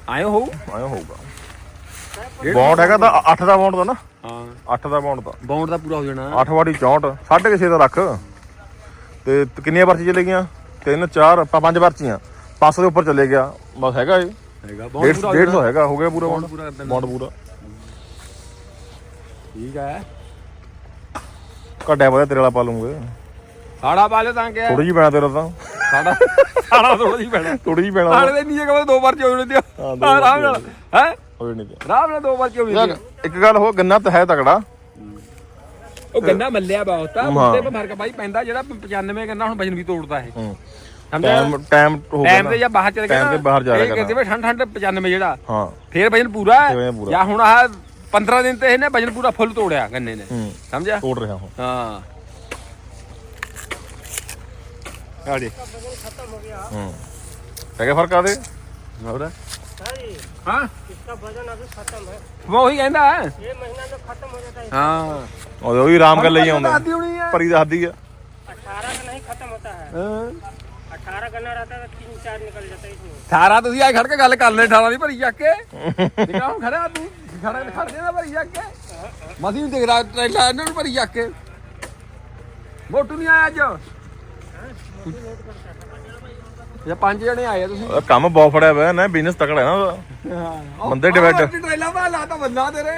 ਆਇਓ ਹੋਊ? ਆਇਆ ਹੋਊਗਾ। ਬੌਂਡ ਹੈਗਾ ਤਾਂ 8 ਦਾ ਬੌਂਡ ਦਾ ਨਾ। ਹਾਂ। 8 ਦਾ ਬੌਂਡ ਦਾ ਬਾਉਂਡ ਦਾ ਪੂਰਾ ਹੋ ਜਾਣਾ। 8 ਵਾੜੀ 64 6.5 ਦਾ ਰੱਖ। ਤੇ ਤ- ਕਿੰਨੀਆਂ ਪਰਚੀ ਚਲੇ ਗਈਆਂ? ਤਿੰਨ ਚਾਰ ਪ- ਪੰਜ ਪਰਚੀਆਂ। 500 ਦੇ ਉੱਪਰ ਚਲੇ ਗਿਆ। ਬਸ ਹੈਗਾ ਇਹ। ਹੈਗਾ 150 150 ਹੈਗਾ ਹੋ ਗਿਆ ਪੂਰਾ ਬਾਉਂਡ ਬੌਂਡ। ਪੂਰਾ ਕਰ ਦੇਣਾ ਬੌਂਡ ਪੂਰਾ। ਠੀਕ ਹੈ। ਘਟਿਆ ਵਧਿਆ ਤੇਰੇ ਵਾਲਾ ਪਾ ਲੂੰਗੇ ਸਾੜਾ ਪਾ ਲੈ ਤਾਂ ਕਿਆ। ਥੋੜੀ ਜਿਹੀ ਪੈਣਾ ਤੇਰਾ ਤਾਂ। ਸਾੜਾ ਸਾੜਾ ਥੋੜਾ ਜਿਹੀ ਪੈਣਾ। ਥੋੜੀ ਜਿਹੀ ਪੈਣਾ। ਸਾੜੇ ਦੇ ਨੀਚੇ ਕਮੇ ਦੋ ਵਾਰ ਚੋਣ ਦਿਓ ਹਾਂ, ਦੋ ਆਰਾਮ ਨਾਲ ਹੈ? ਹੋਈ ਨਹੀਂ ਤੇ ਆਰਾਮ ਨਾਲ ਦੋ ਵਾਰ ਯਾਰ ਦਿਓ ਇੱਕ ਗੱਲ ਹੋ ਗੰਨਾ ਤਾਂ ਹੈ ਤਕੜਾ। ਉਹ ਗੰਨਾ ਮੱਲਿਆ ਬਹੁਤ ਆ। ਉੱਤੇ ਪਰ ਫ਼ਰਕ ਬਾਈ ਪੈਂਦਾ ਜਿਹੜਾ 95 ਗੰਨਾ ਹੁਣ ਵਜਨ ਵੀ ਤੋੜਦਾ ਇਹ। ਹੂੰ। ਸਮਝਿਆ? ਟਾਈਮ ਟਾਈਮ ਹੋ ਗਿਆ ਟਾਈਮ ਤੇ। ਜਾਂ ਬਾਹਰ ਚਲੇ ਗਿਆ ਤੇ ਬਾਹਰ ਜਾ ਰਿਹਾ ਇਹ ਕਹਿੰਦੇ ਵੀ ਠੰਡ ਠੰਡ 95 ਜਿਹੜਾ। ਹਾਂ। ਫੇਰ ਵਜਨ ਪੂਰਾ ਹੈ। ਜਾਂ ਹੁਣ ਆਹ 15 ਦਿਨ ਤੇ ਇਹਨੇ ਵਜਨ ਪੂਰਾ ਫੁੱਲ ਤੋੜਿਆ ਗੰਨੇ ਨੇ ਹੂੰ ਸਮਝਿਆ ਤੋੜ ਰਿਹਾ ਹੁਣ ਹਾਂ ਆ ਦੇ ਹੂੰ ਹੈਗਾ ਫਰਕ ਆ ਦੇ ਹੋਰ हाँ जी ਹਾਂ इसका वजन अभी खत्म है ਮੈਂ ਉਹੀ ਕਹਿੰਦਾ ਹੈ ये महीना में खत्म हो जाता है ਹਾਂ ਉਹ ਵੀ ਆਰਾਮ ਕਰ ਲਈ ਆਉਂਦੇ ਦਾਦੀ ਹੋਣੀ ਆ ਪਰੀ ਦੱਸਦੀ ਆ अठारह का नहीं खत्म होता है ਹਾਂ अठारह गन्ना रहता है तो तीन चार निकल जाता है इसमें ਸਾਰਾ ਤੁਸੀਂ ਆ ਖੜ ਕੇ ਗੱਲ ਕਰ ਲੈ 18 ਦੀ ਭਰੀ ਚੱਕ ਕੇ ਨਿਕਾ ਹੁਣ ਖੜਾ ਤੂੰ ਖੜਨ ਖੜਦੇ ਨਾ ਭਰੀ ਜਾ ਕੇ। ਮਸੀਂ ਨੂੰ ਦੇਖਦਾ ਟ੍ਰੈਲਾ ਇਹਨਾਂ ਨੂੰ ਭਰੀ ਜਾ ਕੇ। ਮੋਟੂ ਨਹੀਂ ਆਇਆ ਅੱਜ। ਜੇ ਪੰਜ ਜਣੇ ਆਏ ਤੁਸੀਂ। ਕੰਮ ਬਹੁਤ ਫੜਿਆ ਹੋਇਆ ਨਾ ਬਿਜ਼ਨਸ ਤਕੜਾ ਹੈ ਨਾ ਉਹਦਾ। ਬੰਦੇ ਡਿਵੈਟ ਟ੍ਰੈਲਾ ਭਾਲਾ ਤਾਂ ਬੰਦਾ ਤੇਰੇ।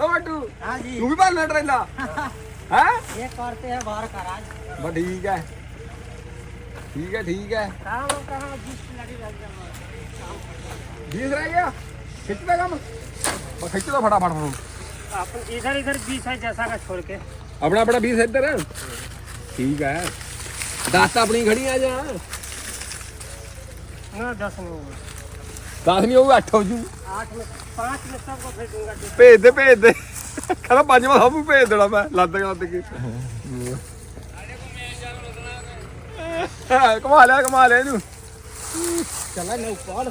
ਓ ਮੋਟੂ ਹਾਂ ਜੀ ਤੂੰ ਵੀ ਭਾਲਣਾ ਟ੍ਰੈਲਾ ਹੈ? ਇਹ ਕਰਤੇ ਹੈ ਬਾਹਰ ਕਰ ਅੱਜ ਬਾ ਠੀਕ ਹੈ। ਠੀਕ ਹੈ ਠੀਕ ਹੈ। ਕਹਾਂ ਕਹਾਂ ਜਿਸ ਲੜੀ ਲੱਗ ਜਾਵਾਂ ਜਿਸ ਰਹਿ ਗਿਆ ਕਿੱਥੇ ਕੰਮ। ਬਸ ਖਿੱਚਦਾ ਫਟਾਫਟ ਹੁਣ अपन इधर इधर बीस है जैसा का छोड़ के ਆਪਣਾ ਆਪਣਾ 20 ਇੱਧਰ ਠੀਕ ਹੈ 10 ਤਾਂ ਆਪਣੀ ਖੜੀ ਆ ਜਾ हाँ दस नहीं होगा 10 ਨਹੀਂ ਹੋਊਗਾ 8 ਹੋ ਜੂ आठ में पाँच में सबको भेज दूंगा ਭੇਜ ਦੇ ਭੇਜ ਦੇ ਕਹਿੰਦਾ ਪੰਜਵਾਂ ਸਭ ਨੂੰ ਭੇਜ ਦੇਣਾ ਮੈਂ ਲੱਦ ਕੇ ਲੱਦ ਕੇ ਕਮਾ ਲਿਆ ਕਮਾ ਲਿਆ ਇਹਨੂੰ चला नहीं ऊपर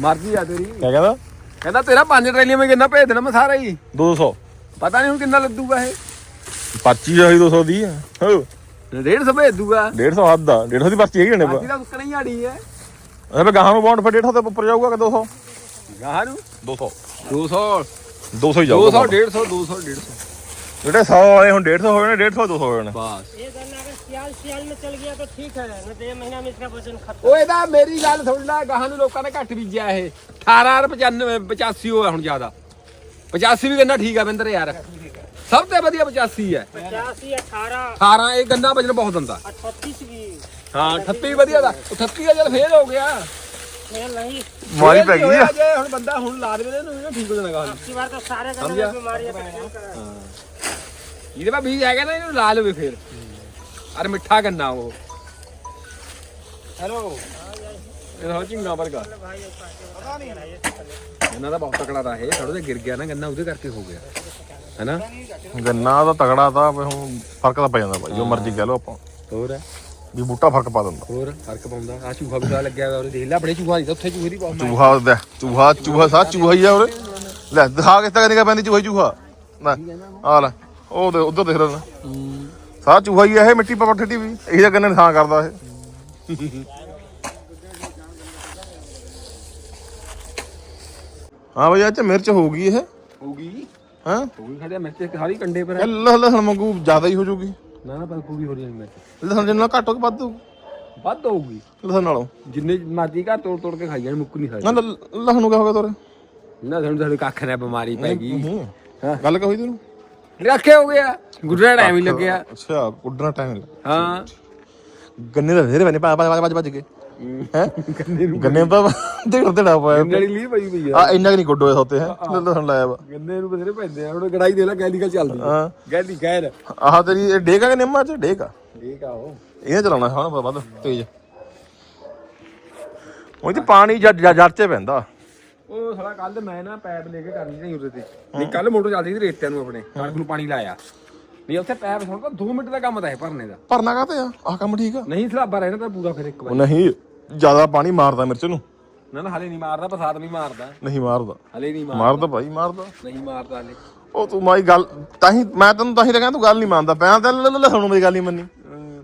ਮਰਜ਼ੀ ਆ ਤੇਰੀ। ਕਿਆ ਕਹਿੰਦਾ? ਕਹਿੰਦਾ ਤੇਰਾ ਪੰਜ ਟਰੇਲੀਆਂ ਮੈਂ ਕਿੰਨਾ ਭੇਜ ਦੇਣਾ ਮੈਂ ਸਾਰਾ ਹੀ। 200 ਪਤਾ ਨਹੀਂ ਹੁਣ ਕਿੰਨਾ ਲੱਦੂਗਾ ਇਹ। ਪਰਚੀ ਆਹੀ 200 ਦੀ ਆ। ਹੋ। 150 ਭੇਜ ਦੂਗਾ। 150 ਹੱਦ 150 ਦੀ ਪਰਚੀ ਹੈਗੀ ਨੇ ਬਾਕੀ ਤਾਂ ਉਸਕਣਾ ਆੜੀ ਹੈ। ਅਰੇ ਗਾਹਾਂ ਨੂੰ ਬੌਂਡ ਫਿਰ 150 ਤੇ ਉੱਪਰ ਜਾਊਗਾ ਕਿ 200 ਗਾਹਾਂ ਨੂੰ? 200 200 200 ਹੀ ਜਾਊਗਾ 200 150 200 150 ਜਿਹੜੇ 100 ਵਾਲੇ ਹੁਣ 150 ਹੋਏ ਨੇ 150 200 ਹੋਏ ਨੇ ਬਸ ਇਹ ਗੱਲ ਆ ਸਿਆਲ ਸਿਆਲ ਮੇ ਚਲ ਗਿਆ ਤਾਂ ਠੀਕ ਹੈ ਨਾ ਤੇ ਮਹੀਨਾ ਮੇ ਇਸਕਾ ਵਜਨ ਖਤਮ। ਓਏ ਦਾ ਮੇਰੀ ਗੱਲ ਸੁਣ ਲੈ ਗਾਹਾਂ ਨੂੰ ਲੋਕਾਂ ਨੇ ਘੱਟ ਬੀਜਿਆ ਇਹ। 1895 85 ਹੋਇਆ ਹੁਣ ਜ਼ਿਆਦਾ। 85 ਵੀ ਗੰਨਾ ਠੀਕ ਆ ਸਭ ਤੋਂ ਵਧੀਆ 85 ਹੈ। 85 18 18 ਇਹ ਗੰਨਾ ਵਜਨ ਬਹੁਤ ਦਿੰਦਾ 38 ਵੀ ਹਾਂ 38 ਵਧੀਆ ਦਾ। 38 ਜਲ ਫੇਰ ਹੋ ਗਿਆ। ਫੇਰ ਨਹੀਂ। ਬਿਮਾਰੀ ਪੈ ਗਈ ਹੁਣ ਬੰਦਾ ਹੁਣ ਲਾ ਦੇਵੇ ਤੇ ਠੀਕ ਹੋ ਜਾਣਾ ਗੱਲ ਇਸ ਵਾਰ ਤਾਂ ਸਾਰੇ ਗੰਨੇ ਬਿਮਾਰੀਆਂ ਹਾਂ। ਇਹਦੇ ਬਾ ਬੀਜ ਹੈਗਾ ਨਾ ਇਹਨੂੰ ਲਾ ਲਵੇ ਫੇਰ। ਅਰ ਮਿੱਠਾ ਗੰਨਾ ਉਹ। ਹੈਲੋ। ਇਹ ਹੋ ਚਿੰਗਾ ਵਰਗਾ। ਇਹਨਾਂ ਦਾ ਬਹੁਤ ਤਕੜਾ ਦਾ ਇਹ ਥੋੜਾ ਜਿਹਾ ਗਿਰ ਗਿਆ ਨਾ ਗੰਨਾ ਉਹਦੇ ਕਰਕੇ ਹੋ ਗਿਆ। ਹੈਨਾ? ਗੰਨਾ ਦਾ ਤਗੜਾ ਤਾਂ ਵੀ ਹੁਣ ਫ਼ਰਕ ਤਾਂ ਪੈ ਜਾਂਦਾ ਭਾਈ ਜੋ ਮਰਜ਼ੀ ਕਹਿ ਲਓ ਆਪਾਂ। ਹੋਰ? ਵੀ ਬੂਟਾ ਫ਼ਰਕ ਪਾ ਦਿੰਦਾ। ਹੋਰ? ਫ਼ਰਕ ਪਾਉਂਦਾ। ਆ ਚੂਹਾ ਵੀ ਤਾਂ ਲੱਗਿਆ ਹੋਇਆ ਉਹਦੇ ਦੇਖ ਲੈ ਆਪਣੇ ਚੂਹਾ ਨਹੀਂ ਤਾਂ ਉੱਥੇ ਚੂਹੇ ਦੀ ਬਹੁਤ ਚੂਹਾ ਦੇ ਚੂਹਾ ਚੂਹਾ ਸਾ ਚੂਹਾ ਹੀ ਆ ਉਰੇ। ਲੈ ਦਿਖਾ ਕਿਸ ਤਰ੍ਹਾਂ ਨਿਕਾ ਪੈਂਦੀ ਚੂਹਾ ਹੀ ਚੂਹਾ। ਲੈ ਆ ਲੈ ਉਹ ਦੇ ਉਧਰ ਦੇਖ ਲੈਣਾ ਸਾਰਾ ਚੂਹਾ ਹੀ ਆ ਇਹ ਮਿੱਟੀ ਪਾ ਠੱਡੀ ਵੀ। ਇਹੀ ਤਾਂ ਗੰਨੇ ਨੁਕਸਾਨ ਕਰਦਾ ਇਹ। ਹਾਂ ਬਈ ਅੱਜ ਮਿਰਚ ਹੋ ਗਈ ਇਹ। ਹੋਗੀ ਹਾਂ। ਪੂਰੀ ਖੜਿਆ ਮਿਰਚ ਸਾਰੀ ਕੰਡੇ ਪਰ ਇਹ ਲ- ਲਸਣ ਮੰਗੂ ਜ਼ਿਆਦਾ ਹੀ ਹੋ ਜਾਊਗੀ। ਨਾ ਨਾ ਪਰ ਪੂਰੀ ਹੋ ਰਹੀ ਮਿਰਚ। ਲਸਣ ਜਿੰਨਾ ਘੱਟ ਹੋ ਕੇ ਵੱਧ ਹੋਊ ਵੱਧ ਹੋਊਗੀ? ਲਸਣ ਨਾਲੋਂ। ਜਿੰਨੇ ਮਰਜ਼ੀ ਘਰ ਤੋੜ ਤੋੜ ਕੇ ਖਾਈ ਜਾਣ ਮੁੱਕ ਨਹੀਂ ਨਾ ਸਕਦਾ। ਲ- ਲਸਣ ਨੂੰ ਕਿਆ ਹੋ ਗਿਆ ਤੋਰੇ? ਨਾ ਸਾਨੂੰ ਸਾਡੇ ਕੱਖ ਨੇ ਬਿਮਾਰੀ ਪੈ ਗਈ। ਨਹੀਂ ਗੱਲ ਕਹੀ ਤੈਨੂੰ ਰੱਖੇ ਹੋ ਗਿਆ। ਗੁੱਡਾ ਟਾਈਮ ਹੀ ਲੱਗਿਆ। ਅੱਛਾ ਉੱਡਣਾ ਟਾਈਮ ਹਾਂ ਗੰਨੇ ਦਾ ਫੇਰ ਬਨੇ ਪਾ ਪਾ ਭੱਜ ਕੇ। ਹੈ? ਗੰਨੇ ਦਾ ਢੇੜ ਢੇੜਾ ਪਾਇਆ। ਗੰਨੇ ਵਾਲੀ ਲੀ ਪਈ ਪਈ ਆ। ਆ ਇੰਨਾ ਕਿ ਨਹੀਂ ਗੁੱਡ ਹੋਇਆ ਸੋਤੇ ਹੈ? ਲਸਣ ਲਾਇਆ ਵਾ। ਗੰਨੇ ਨੂੰ ਬਥੇਰੇ ਪੈਂਦੇ ਆ। ਹੁਣ ਗੜਾਈ ਦੇ ਲੈ ਗੈਲੀਕਲ ਚੱਲਦੀ ਹਾਂ। ਗੈਲੀ ਗੈਰ ਆਹ ਤੇਰੀ ਆ ਕਿ ਨਿੰਮਾ ਚ? ਠੀਕ ਆ। ਉਹ। ਇਹਨੇ ਚਲਾਉਣਾ ਹਾਂ ਵੱਧ ਤੇਜ਼। ਉਹ ਤੇ ਪਾਣੀ ਜੱਜ ਜੱਜ ਚ ਪੈਂਦਾ। ਉਹ ਸਾਲਾ ਕੱਲ ਮੈਂ ਨਾ ਪੈਪ ਲੈ ਕੇ ਕਰਨੀ ਨਹੀਂ ਉਹਦੇ ਤੇ। ਨਹੀਂ ਕੱਲ ਮੋਟਰ ਚੱਲਦੀ ਸੀ ਰੇਤਿਆਂ ਨੂੰ ਆਪਣੇ। ਕਣਕ ਨੂੰ ਪਾਣੀ ਲਾਇਆ। ਨਹੀਂ ਉੱਥੇ ਪੈਪ ਸੁਣ ਤਾਂ 2 ਮਿੰਟ ਦਾ ਕੰਮ ਤਾਂ ਹੈ ਭਰਨੇ ਦਾ। ਭਰਨਾ ਕਾਤੇ ਆ? ਆਹ ਕੰਮ ਠੀਕ ਆ। ਨਹੀਂ ਸਲਾਬਾ ਰਹਿਣਾ ਤਾਂ ਪੂਰਾ ਫਿਰ ਇੱਕ ਉਹ ਵਾਰ ਨਹੀਂ ਜ਼ਿਆਦਾ ਪਾਣੀ ਮਾਰਦਾ ਮਿਰਚ ਨੂੰ। ਨਾ ਨਾ ਹਲੇ ਨਹੀਂ ਮਾਰਦਾ ਬਸਾਤ ਨਹੀਂ ਮਾਰਦਾ। ਨਹੀਂ ਮਾਰਦਾ। ਹਲੇ ਨਹੀਂ ਮਾਰਦਾ। ਮਾਰਦਾ ਭਾਈ ਮਾਰਦਾ। ਨਹੀਂ ਮਾਰਦਾ ਹਲੇ। ਉਹ ਤੂੰ ਮਾਈ ਗੱਲ ਤਾਂ ਹੀ ਮੈਂ ਤੈਨੂੰ ਤਾਂ ਹੀ ਕਹਿੰਦਾ ਤੂੰ ਗੱਲ ਨਹੀਂ ਮੰਨਦਾ। ਪਿਆ ਤਾਂ ਲਸਣ ਮੇਰੀ ਗੱਲ ਨਹੀਂ ਮੰਨੀ।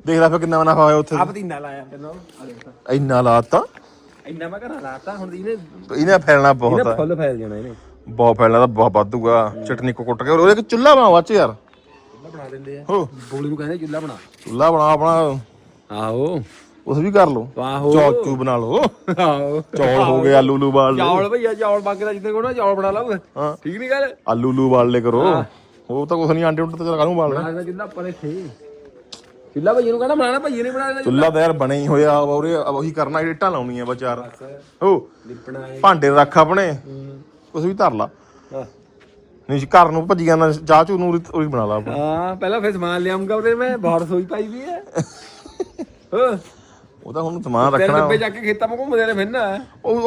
ਦੇਖ ਲੈ ਫਿਰ ਕਿੰਨਾ ਨਫਾ ਹੋਇਆ ਉੱਥੇ। ਆ ਪਤੀਨਾ ਲਾਇਆ ਤੈਨੂੰ। ਆ ਦੇਖ ਤਾਂ। ਇੰਨਾ ਲਾਤਾ? ਇੰਨਾ ਮੈਂ ਘਰਾਂ ਲਾਤਾ ਹੁਣ ਇਹਨੇ ਇਹਨੇ ਫੈਲਣਾ ਬਹੁਤ ਇਹਨੇ ਆ। ਫੁੱਲ ਫੈਲ ਜਾਣਾ ਇਹਨੇ। ਬਹੁਤ ਫੈਲਣਾ ਤਾਂ ਬਹੁਤ ਵਾਧੂਗਾ ਚਟਨੀ ਕੋ ਕੁੱਟ ਕੇ ਉਹ ਇੱਕ ਚੁੱਲ੍ਹਾ ਬਣਾਵਾ ਚ ਯਾਰ। ਚੁੱਲ੍ਹਾ ਬਣਾ ਦਿੰਦੇ ਆ। ਹੋ। ਬੋਲੀ ਨੂੰ ਕਹਿੰਦੇ ਚੁੱਲ੍ਹਾ ਬਣਾ। ਚੁੱਲ੍ਹਾ ਬਣਾ ਆਪਣਾ। ਆਹੋ। ਉਸ ਵੀ ਕਰ ਲਓ। ਆਹੋ। ਚੌਲ ਚੂ ਬਣਾ ਲਓ। ਆਹੋ। ਚੌਲ ਹੋ ਗਏ ਆਲੂ ਲੂ ਬਾਲ। ਚੌਲ ਭਈਆ ਚੌਲ ਮੰਗਦਾ ਜਿੱਦੇ ਕੋਣਾ ਚੌਲ ਬਣਾ ਲਾ ਓਏ ਹਾਂ। ਠੀਕ ਨਹੀਂ ਗੱਲ? ਆਲੂ ਲੂ ਬਾਲ ਲੈ ਕਰੋ। ਉਹ ਤਾਂ ਕੁਛ ਨਹੀਂ ਆਂਡੇ ਉੱਤੇ ਤਾਂ ਕਾਹਨੂੰ ਬਾਲਣਾ? ਬਣਾਣਾ ਚੁੱਲ੍ਹਾ ਪਰ ਇੱਥੇ। ਚੁੱਲ੍ਹਾ ਭਈਏ ਨੂੰ ਕਹਿੰਦਾ ਬਣਾਣਾ ਭਈਏ ਨੇ ਬਣਾ ਦੇਣਾ ਚੁੱਲ੍ਹਾ ਤਾਂ ਯਾਰ ਬਣੇ ਹੀ ਹੋਇਆ ਉਹਰੇ ਉਹੀ ਕਰਨਾ ਇੱਟਾਂ ਲਾਉਣੀਆਂ ਬਚਾਰ ਹੋ। ਲਿਪਣਾ ਹੈ ਭਾਂਡੇ ਰੱਖ ਆਪਣੇ। ਕੁਛ ਵੀ ਧਰ ਲਾ। ਹਾਂ। ਨਹੀਂ ਜੀ ਘਰ ਨੂੰ ਭੱਜੀ ਜਾਂਦਾ ਚਾਹ ਚੂ ਨੂੰ ਉਰੀ ਬਣਾ ਲਾ ਹਾਂ ਪਹਿਲਾਂ ਫਿਰ ਸਮਾਨ ਲਿਆਉਂਗਾ ਉਹਦੇ ਮੈਂ ਬਾਹਰ ਰਸੋਈ ਪਾਈ ਵੀ ਹੈ। ਉਹ ਤਾਂ ਹੁਣ ਸਮਾਨ ਤੇਰੇ ਰੱਖਣਾ ਡੱਬੇ ਜਾ ਕੇ ਖੇਤਾਂ ਮੇ ਘੁੰਮਦੇ ਨੇ ਫਿਰ ਨਾ। ਉਹ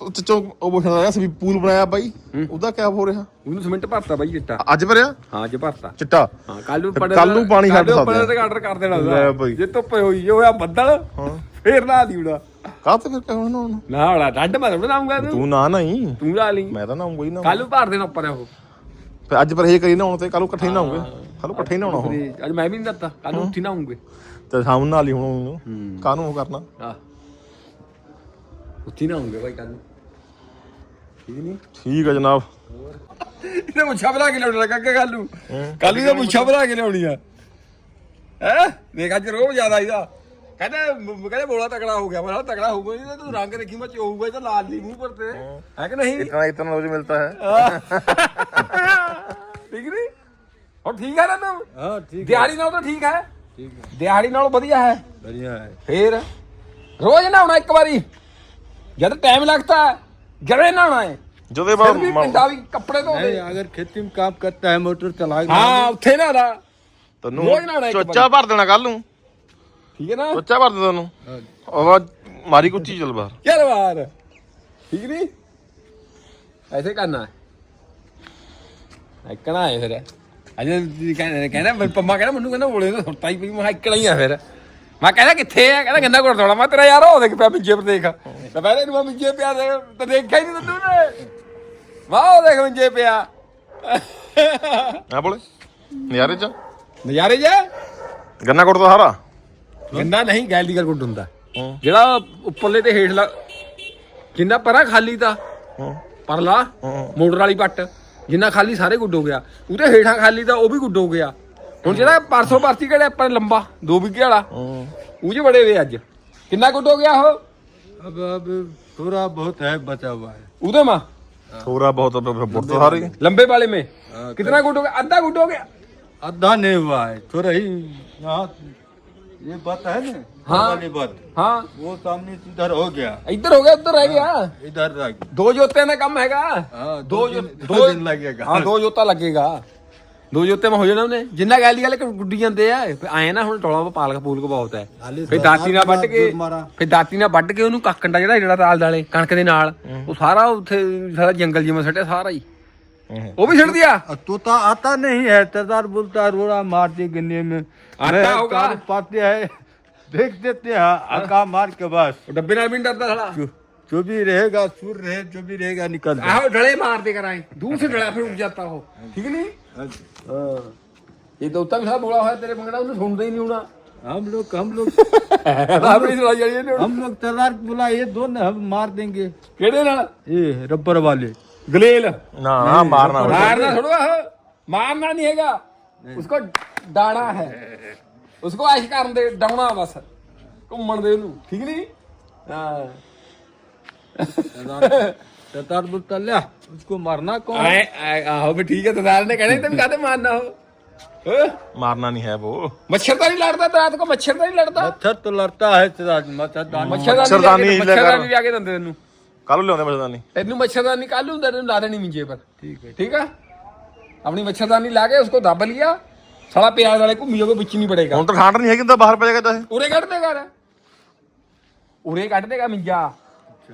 ਉਹ ਚ- ਉਹ ਬੋਲਦਾ ਸੀ ਵੀ ਪੂਲ ਬਣਾਇਆ ਬਾਈ। ਉਹਦਾ ਕਿਆ ਹੋ ਰਿਹਾ? ਉਹਨੂੰ ਸਿਮੈਂਟ ਭਰਤਾ ਬਾਈ ਚਿੱਟਾ। ਅੱਜ ਭਰਿਆ? ਹਾਂ ਅੱਜ ਭਰਤਾ। ਚਿੱਟਾ। ਹਾਂ ਕੱਲ ਨੂੰ ਫਿਰ ਕੱਲ੍ਹ ਨੂੰ ਪਾਣੀ ਛੱਡ ਸਕਦੇ। ਤੇ ਆਰਡਰ ਕਰ ਦੇਣਾ ਲੈ ਉਹਦਾ। ਬਾਈ। ਜੇ ਧੁੱਪੇ ਹੋਈ ਹੋਇਆ ਬੱਦਲ ਹਾਂ। ਫੇਰ ਨਾ ਦਿਉੜਾ ਕਾਹ ਤੇ ਫਿਰ ਕਹਿਣਾ ਨਾ ਨਾ ਡੱਡ ਮੈਂ ਨਾਉਂਗਾ ਤੂੰ ਤੂੰ ਨਾ ਨਹੀਂ ਤੂੰ ਲਾ ਲਈ। ਮੈਂ ਤਾਂ ਨਾਉਂਗਾ ਹੀ ਨਾ ਕੱਲ ਨੂੰ ਭਰ ਦੇਣਾ ਉੱਪਰ ਉਹ। ਫਿਰ ਅੱਜ ਪਰਹੇਜ ਕਰੀ ਨਾ ਹੁਣ ਤੇ ਕੱਲ ਨੂੰ ਇਕੱਠੇ ਹੀ ਨਾਉਂਗੇ ਕੱਲ ਨੂੰ ਇਕੱਠੇ ਹੀ ਨਾਉਣਾ ਹੁਣ ਅੱਜ ਮੈਂ ਵੀ ਨਹੀਂ ਦਿੱਤਾ। ਕੱਲ ਨੂੰ ਉੱਠੀ ਨਾਉਂਗੇ ਤੇ ਸ਼ਾਮ ਨੂੰ ਨਾਲ ਹੀ ਹੁਣ ਉਹਨੂੰ। ਕਾਹਨੂੰ ਉਹ ਕਰਨਾ? ਆ ਉੱਠੀ ਨਾਉਂਗੇ ਬਾਈ ਕੱਲ ਨੂੰ। ਠੀਕ ਨਹੀਂ? ਠੀਕ ਆ ਜਨਾਬ। ਇਹਨੇ ਮੁੱਛਾਂ ਬਣਾ ਕੇ ਲਿਆਉਣਾ ਲੱਗਾ ਕੱਲ ਨੂੰ। ਕੱਲ ਨੂੰ ਤਾਂ ਮੁੱਛਾਂ ਬਣਾ ਕੇ ਲਿਆਉਣੀ ਆ ਹੈ? ਦੇਖ ਅੱਜ ਰੋਹ ਜ਼ਿਆਦਾ ਇਹਦਾ। ਕਹਿੰਦਾ ਮ- ਕਹਿੰਦੇ ਬੋਲਾ ਤਕੜਾ ਹੋ ਗਿਆ ਮੈਂ ਕਿਹਾ ਤਕੜਾ ਹੋਊਗਾ ਨਹੀਂ ਤਾਂ ਤੂੰ ਰੰਗ ਦੇਖੀ ਮੈਂ ਹੋਊਗਾ ਇਹ ਤਾਂ ਲਾਲ ਨਹੀਂ ਮੂੰਹ ਪਰ ਤੇ ਹੈ ਕਿ ਨਹੀਂ ਇਤਨਾ ਇਤਨਾ ਰੋਜ਼ ਮਿਲਤਾ ਹੈ ਠੀਕ ਨਹੀਂ ਹੁਣ ਠੀਕ ਹੈ ਨਾ ਤੂੰ ਹਾਂ ਠੀਕ ਦਿਹਾੜੀ ਨਾਲ ਤਾਂ ਠੀਕ ਹੈ ਠੀਕ ਹੈ ਦਿਹਾੜੀ ਨਾਲੋਂ ਵਧੀਆ ਹੈ बढ़िया है ਫੇਰ ਰੋਜ਼ ਨਹਾਉਣਾ ਇੱਕ ਵਾਰੀ ਜਦ ਟਾਈਮ ਲੱਗਦਾ ਹੈ ਜਦੇ ਨਹਾਉਣਾ ਹੈ ਜਦੋਂ ਫਿਰ ਵੀ ਬਾਅਦ ਪਿੰਡਾ ਵੀ ਕੱਪੜੇ ਧੋਦੇ नहीं अगर खेती में काम करता है मोटर चला ਹਾਂ ਉੱਥੇ ਨਾ ਦਾ ਤੈਨੂੰ ਰੋਜ਼ ਨਹਾਉਣਾ ਇੱਕ ਚੋਚਾ ਭਰ ਦੇਣਾ ਕੱਲ ਨੂੰ ਠੀਕ ਹੈ ਨਾ? ਚੋਚਾ ਭਰ ਦੇ ਤੈਨੂੰ ਉਹ ਮਾਰੀ ਕੁੱਚੀ ਚਲ ਬਾਹਰ। ਚੱਲ ਬਾਹਰ। ਠੀਕ ਨਹੀਂ? ਐਸੇ ਕਰਨਾ। ਹੈ ਇਕਣਾ ਹੈ ਫਿਰ। ਅਜੇ ਕਹਿੰਦਾ ਕਹਿੰਦਾ ਮੈਂ ਪੰਮਾ ਕਹਿੰਦਾ ਮੈਨੂੰ ਕਹਿੰਦਾ ਬੋਲੇ ਤਾਂ ਸੁੱਤਾ ਹੀ ਪਈ। ਮੈਂ ਇਕਣਾ ਹੀ ਆ ਫਿਰ। ਮੈਂ ਕਹਿੰਦਾ ਕਿੱਥੇ ਆ? ਕਹਿੰਦਾ ਗੰਦਾ ਘੁੱਟ ਦੌੜਾ ਮੈਂ ਤੇਰਾ ਯਾਰ ਉਹ ਦੇਖ ਪਿਆ ਪਿੱਛੇ ਪਰ ਦੇਖ। ਤਾਂ ਪਹਿਲੇ ਨੂੰ ਮੈਂ ਪਿੱਛੇ ਪਿਆ ਦੇ ਤੇ ਦੇਖਿਆ ਹੀ ਨਹੀਂ ਤੂੰ ਨੇ ਵਾਹ ਉਹ ਦੇਖ ਪਿੱਛੇ ਪਿਆ। ਆ ਬੋਲੇ। ਨਿਆਰੇ ਚ। ਨਜ਼ਾਰੇ ਜੇ ਗੰਨਾ ਕੁੱਟ ਦਾ ਸਾਰਾ? ਗੰਦਾ ਨਹੀਂ ਗੈਲ ਦੀ ਗੱਲ ਗੁੱਡ ਹੁੰਦਾ ਹੂੰ। ਜਿਹੜਾ ਉੱਪਰਲੇ ਤੇ ਹੇਠਲਾ ਜਿੰਨਾ ਪਰਾਂ ਖਾਲੀ ਤਾਂ ਹੂੰ ਪਰਲਾ ਹੂੰ। ਮੋਟਰ ਵਾਲੀ ਪੱਟ ਜਿੰਨਾ ਖਾਲੀ ਸਾਰੇ ਗੁੱਡ ਹੋ ਗਿਆ ਉਹਦੇ ਹੇਠਾਂ ਖਾਲੀ ਤਾਂ ਉਹ ਵੀ ਗੁੱਡ ਹੋ ਗਿਆ ਹੁਣ ਜਿਹੜਾ ਪਰਸੋਂ ਪਰਚੀ ਕਿਹੜੇ ਆਪਾਂ ਨੇ ਲੰਬਾ 2 ਵਿਗੇ ਵਾਲਾ ਹੂੰ ਉਹ ਜੇ ਬੜੇ ਵੇ ਅੱਜ ਕਿੰਨਾ ਗੁੱਡ ਹੋ ਗਿਆ ਉਹ अब अब थोड़ा बहुत है बचा हुआ है ਉਹਦੇ ਮਾ ਥੋੜਾ ਬਹੁਤ ਬੁੱਟ ਤਾਂ ਸਾਰੇ ਹੀ। लंबे वाले में कितना गुड हो गया आधा गुड हो गया आधा नहीं हुआ है थोड़ा ही यहाँ ये बात है ना हाँ। वाली बात हाँ वो सामने से इधर हो गया इधर हो गया उधर रह गया इधर रह गया दो जोते में कम हैगा हाँ, दो दो जो दिन- दो दो दिन लगेगा। हाँ दो जोता लगेगा ਦੋ ਜੋਤੇ ਮੈਂ ਹੋ ਜਾਣਾ ਉਹਨੇ ਜਿੰਨਾ ਗੈਲੀ ਵਾਲੇ ਗੁੱਡੀ ਜਾਂਦੇ ਆ ਫਿਰ ਆਏ ਨਾ ਹੁਣ ਟੋਲਾ ਪਾਲਕ ਪੂਲਕ ਬਹੁਤ ਹੈ ਹਾਲੇ ਫਿਰ ਦਾਤੀ ਨਾਲ ਵੱਢ ਕੇ ਦੁੱਧ ਮਾਰਾ। ਫਿਰ ਦਾਤੀ ਨਾਲ ਵੱਢ ਕੇ ਉਹਨੂੰ ਕੱਕੰਡਾ ਜਿਹੜਾ ਜਿਹੜਾ ਤਾਲ ਦਾਲੇ ਕਣਕ ਦੇ ਨਾਲ ਉਹ ਸਾਰਾ ਉੱਥੇ ਸਾਰਾ ਜੰਗਲ ਜਿਵੇਂ ਸੱਟਿਆ ਸਾਰਾ ਹੀ वो भी छिड़ दिया तोता आता नहीं है तजार बोलता रोड़ा मारती गिनने में आता होगा पाते है देख देते हैं आका मार के बस डब्बे ना भी डरता खड़ा जो भी रहेगा सुर रहे जो भी रहेगा निकल आओ डड़े मार दे कराए दूर से डड़ा फिर उठ जाता हो ठीक नहीं ये दोता भी साहब बोला हुआ है तेरे मंगड़ा उन्हें सुनते ही नहीं होना हम लोग हम लोग हम लोग तजार बोला ये दो हम मार देंगे केड़े ना ये रबर वाले ਗਲੇਲ ਨਾ ਨਾ ਮਾਰਨਾ ਮਾਰਨਾ ਥੋੜਾ ਮਾਰਨਾ ਨਹੀਂ ਹੈਗਾ ਉਸਕੋ ਡਾਣਾ ਹੈ ਉਸਕੋ ਐਸ਼ ਕਰਨ ਦੇ ਡਾਉਣਾ ਬਸ ਘੁੰਮਣ ਦੇ ਉਹਨੂੰ ਠੀਕ ਨਹੀਂ ਹਾਂ ततार बुता लिया उसको मारना कौन ਆਏ ਆਏ- ਆਹੋ ਵੀ ਠੀਕ ਹੈ ਤਦਾਰ ਨੇ ਕਹਿਣਾ ਤੈਨੂੰ ਕਾਹਤੇ ਮਾਰਨਾ ਹੋ ਹੈਂ? ਮਾਰਨਾ ਨਹੀਂ ਹੈ ਉਹ ਮੱਛਰ ਤਾਂ ਨਹੀਂ ਲੜਦਾ ਰਾਤ ਕੋ ਮੱਛਰ ਤਾਂ ਨਹੀਂ ਲੜਦਾ मच्छर तो लड़ता है तेरा मच्छरदानी ਮੱਛਰਦਾਨੀ ਮੱਛਰਦਾਨੀ ਲੈ ਮੱਛਰਦਾਨੀ ਲਿਆ ਕੇ ਦਿੰਦੇ ਤੈਨੂੰ ਕੱਲ ਲਿਆਉਂਦੇ ਮਰਦਾਨੀ ਤੈਨੂੰ ਮੱਛਰਦਾਨੀ ਕੱਲ ਨੂੰ ਤੈਨੂੰ ਲਾ ਦੇਣੀ ਮਿੰਜੇ ਪਰ ਠੀਕ ਹੈ ਠੀਕ ਆ ਆਪਣੀ ਮੱਛਰਦਾਨੀ ਲਾ ਕੇ ਉਸਕੋ ਦੱਬ ਲਿਆ ਸਾਲਾ ਪਿਆਜ਼ ਵਾਲੇ ਘੁੰਮੀ ਜਾਵੇ ਵਿੱਚ ਨਹੀਂ ਬੜੇਗਾ ਹੁਣ ਤਾਂ ਠੰਡ ਨਹੀਂ ਹੈਗੀ ਤਾਂ ਬਾਹਰ ਪੈ ਜਾਏਗਾ ਚਾਹੇ ਉਰੇ ਕੱਢ ਦੇਗਾ ਰ ਉਰੇ ਕੱਢ ਦੇਗਾ ਮਿੰਜਾ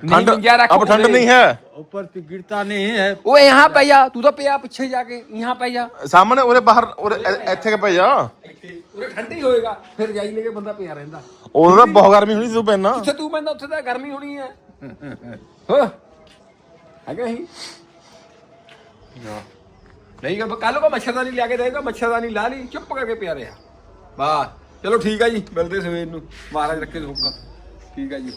ਨਹੀਂ ਠੰਡ ਮਿੰਜਾ ਰੱਖ ਅਬ ਠੰਡ ਉਰੇ। ਨਹੀਂ ਹੈ ऊपर से गिरता नहीं है ਓਏ यहाँ ਪੈ ਜਾ ਤੂੰ ਤਾਂ ਪਿਆ ਪਿੱਛੇ ਜਾ ਕੇ यहाँ ਪੈ ਜਾ ਸਾਹਮਣੇ ਉਰੇ ਬਾਹਰ ਉਰੇ ਇ- ਇੱਥੇ ਕਿ ਪਈ ਜਾ ਉਰੇ ਠੰਡੀ ਹੋਏਗਾ ਫਿਰ ਜਾਈ ਲੈ ਕੇ ਬੰਦਾ ਪਿਆ ਰਹਿੰਦਾ ਉਦੋਂ ਤਾਂ ਬਹੁਤ ਗਰਮੀ ਹੋਣੀ ਸੀ ਤੂੰ ਪੈਣਾ ਜਿੱਥੇ ਤੂੰ ਪੈਂਦਾ ਉੱਥੇ ਤਾਂ ਗਰਮੀ ਹੋਣੀ ਹੈ ਹੋ। ਹੈਗਾ ਹੀ। ਨਹੀਂ ਗਾ ਕੱਲ ਕੋ ਮੱਛਰਦਾਨੀ ਲਿਆ ਕੇ ਦੇਗਾ, ਮੱਛਰਦਾਨੀ ਲਾ ਲਈ, ਚੁੱਪ ਕਰਕੇ ਪਿਆ ਰਿਹਾ। ਵਾਹ ਚਲੋ ਠੀਕ ਆ ਜੀ, ਮਿਲਦੇ ਸਵੇਰ ਨੂੰ। ਮਹਾਰਾਜ ਰੱਖੇ ਸੁੱਕਾ ਠੀਕ ਆ ਜੀ।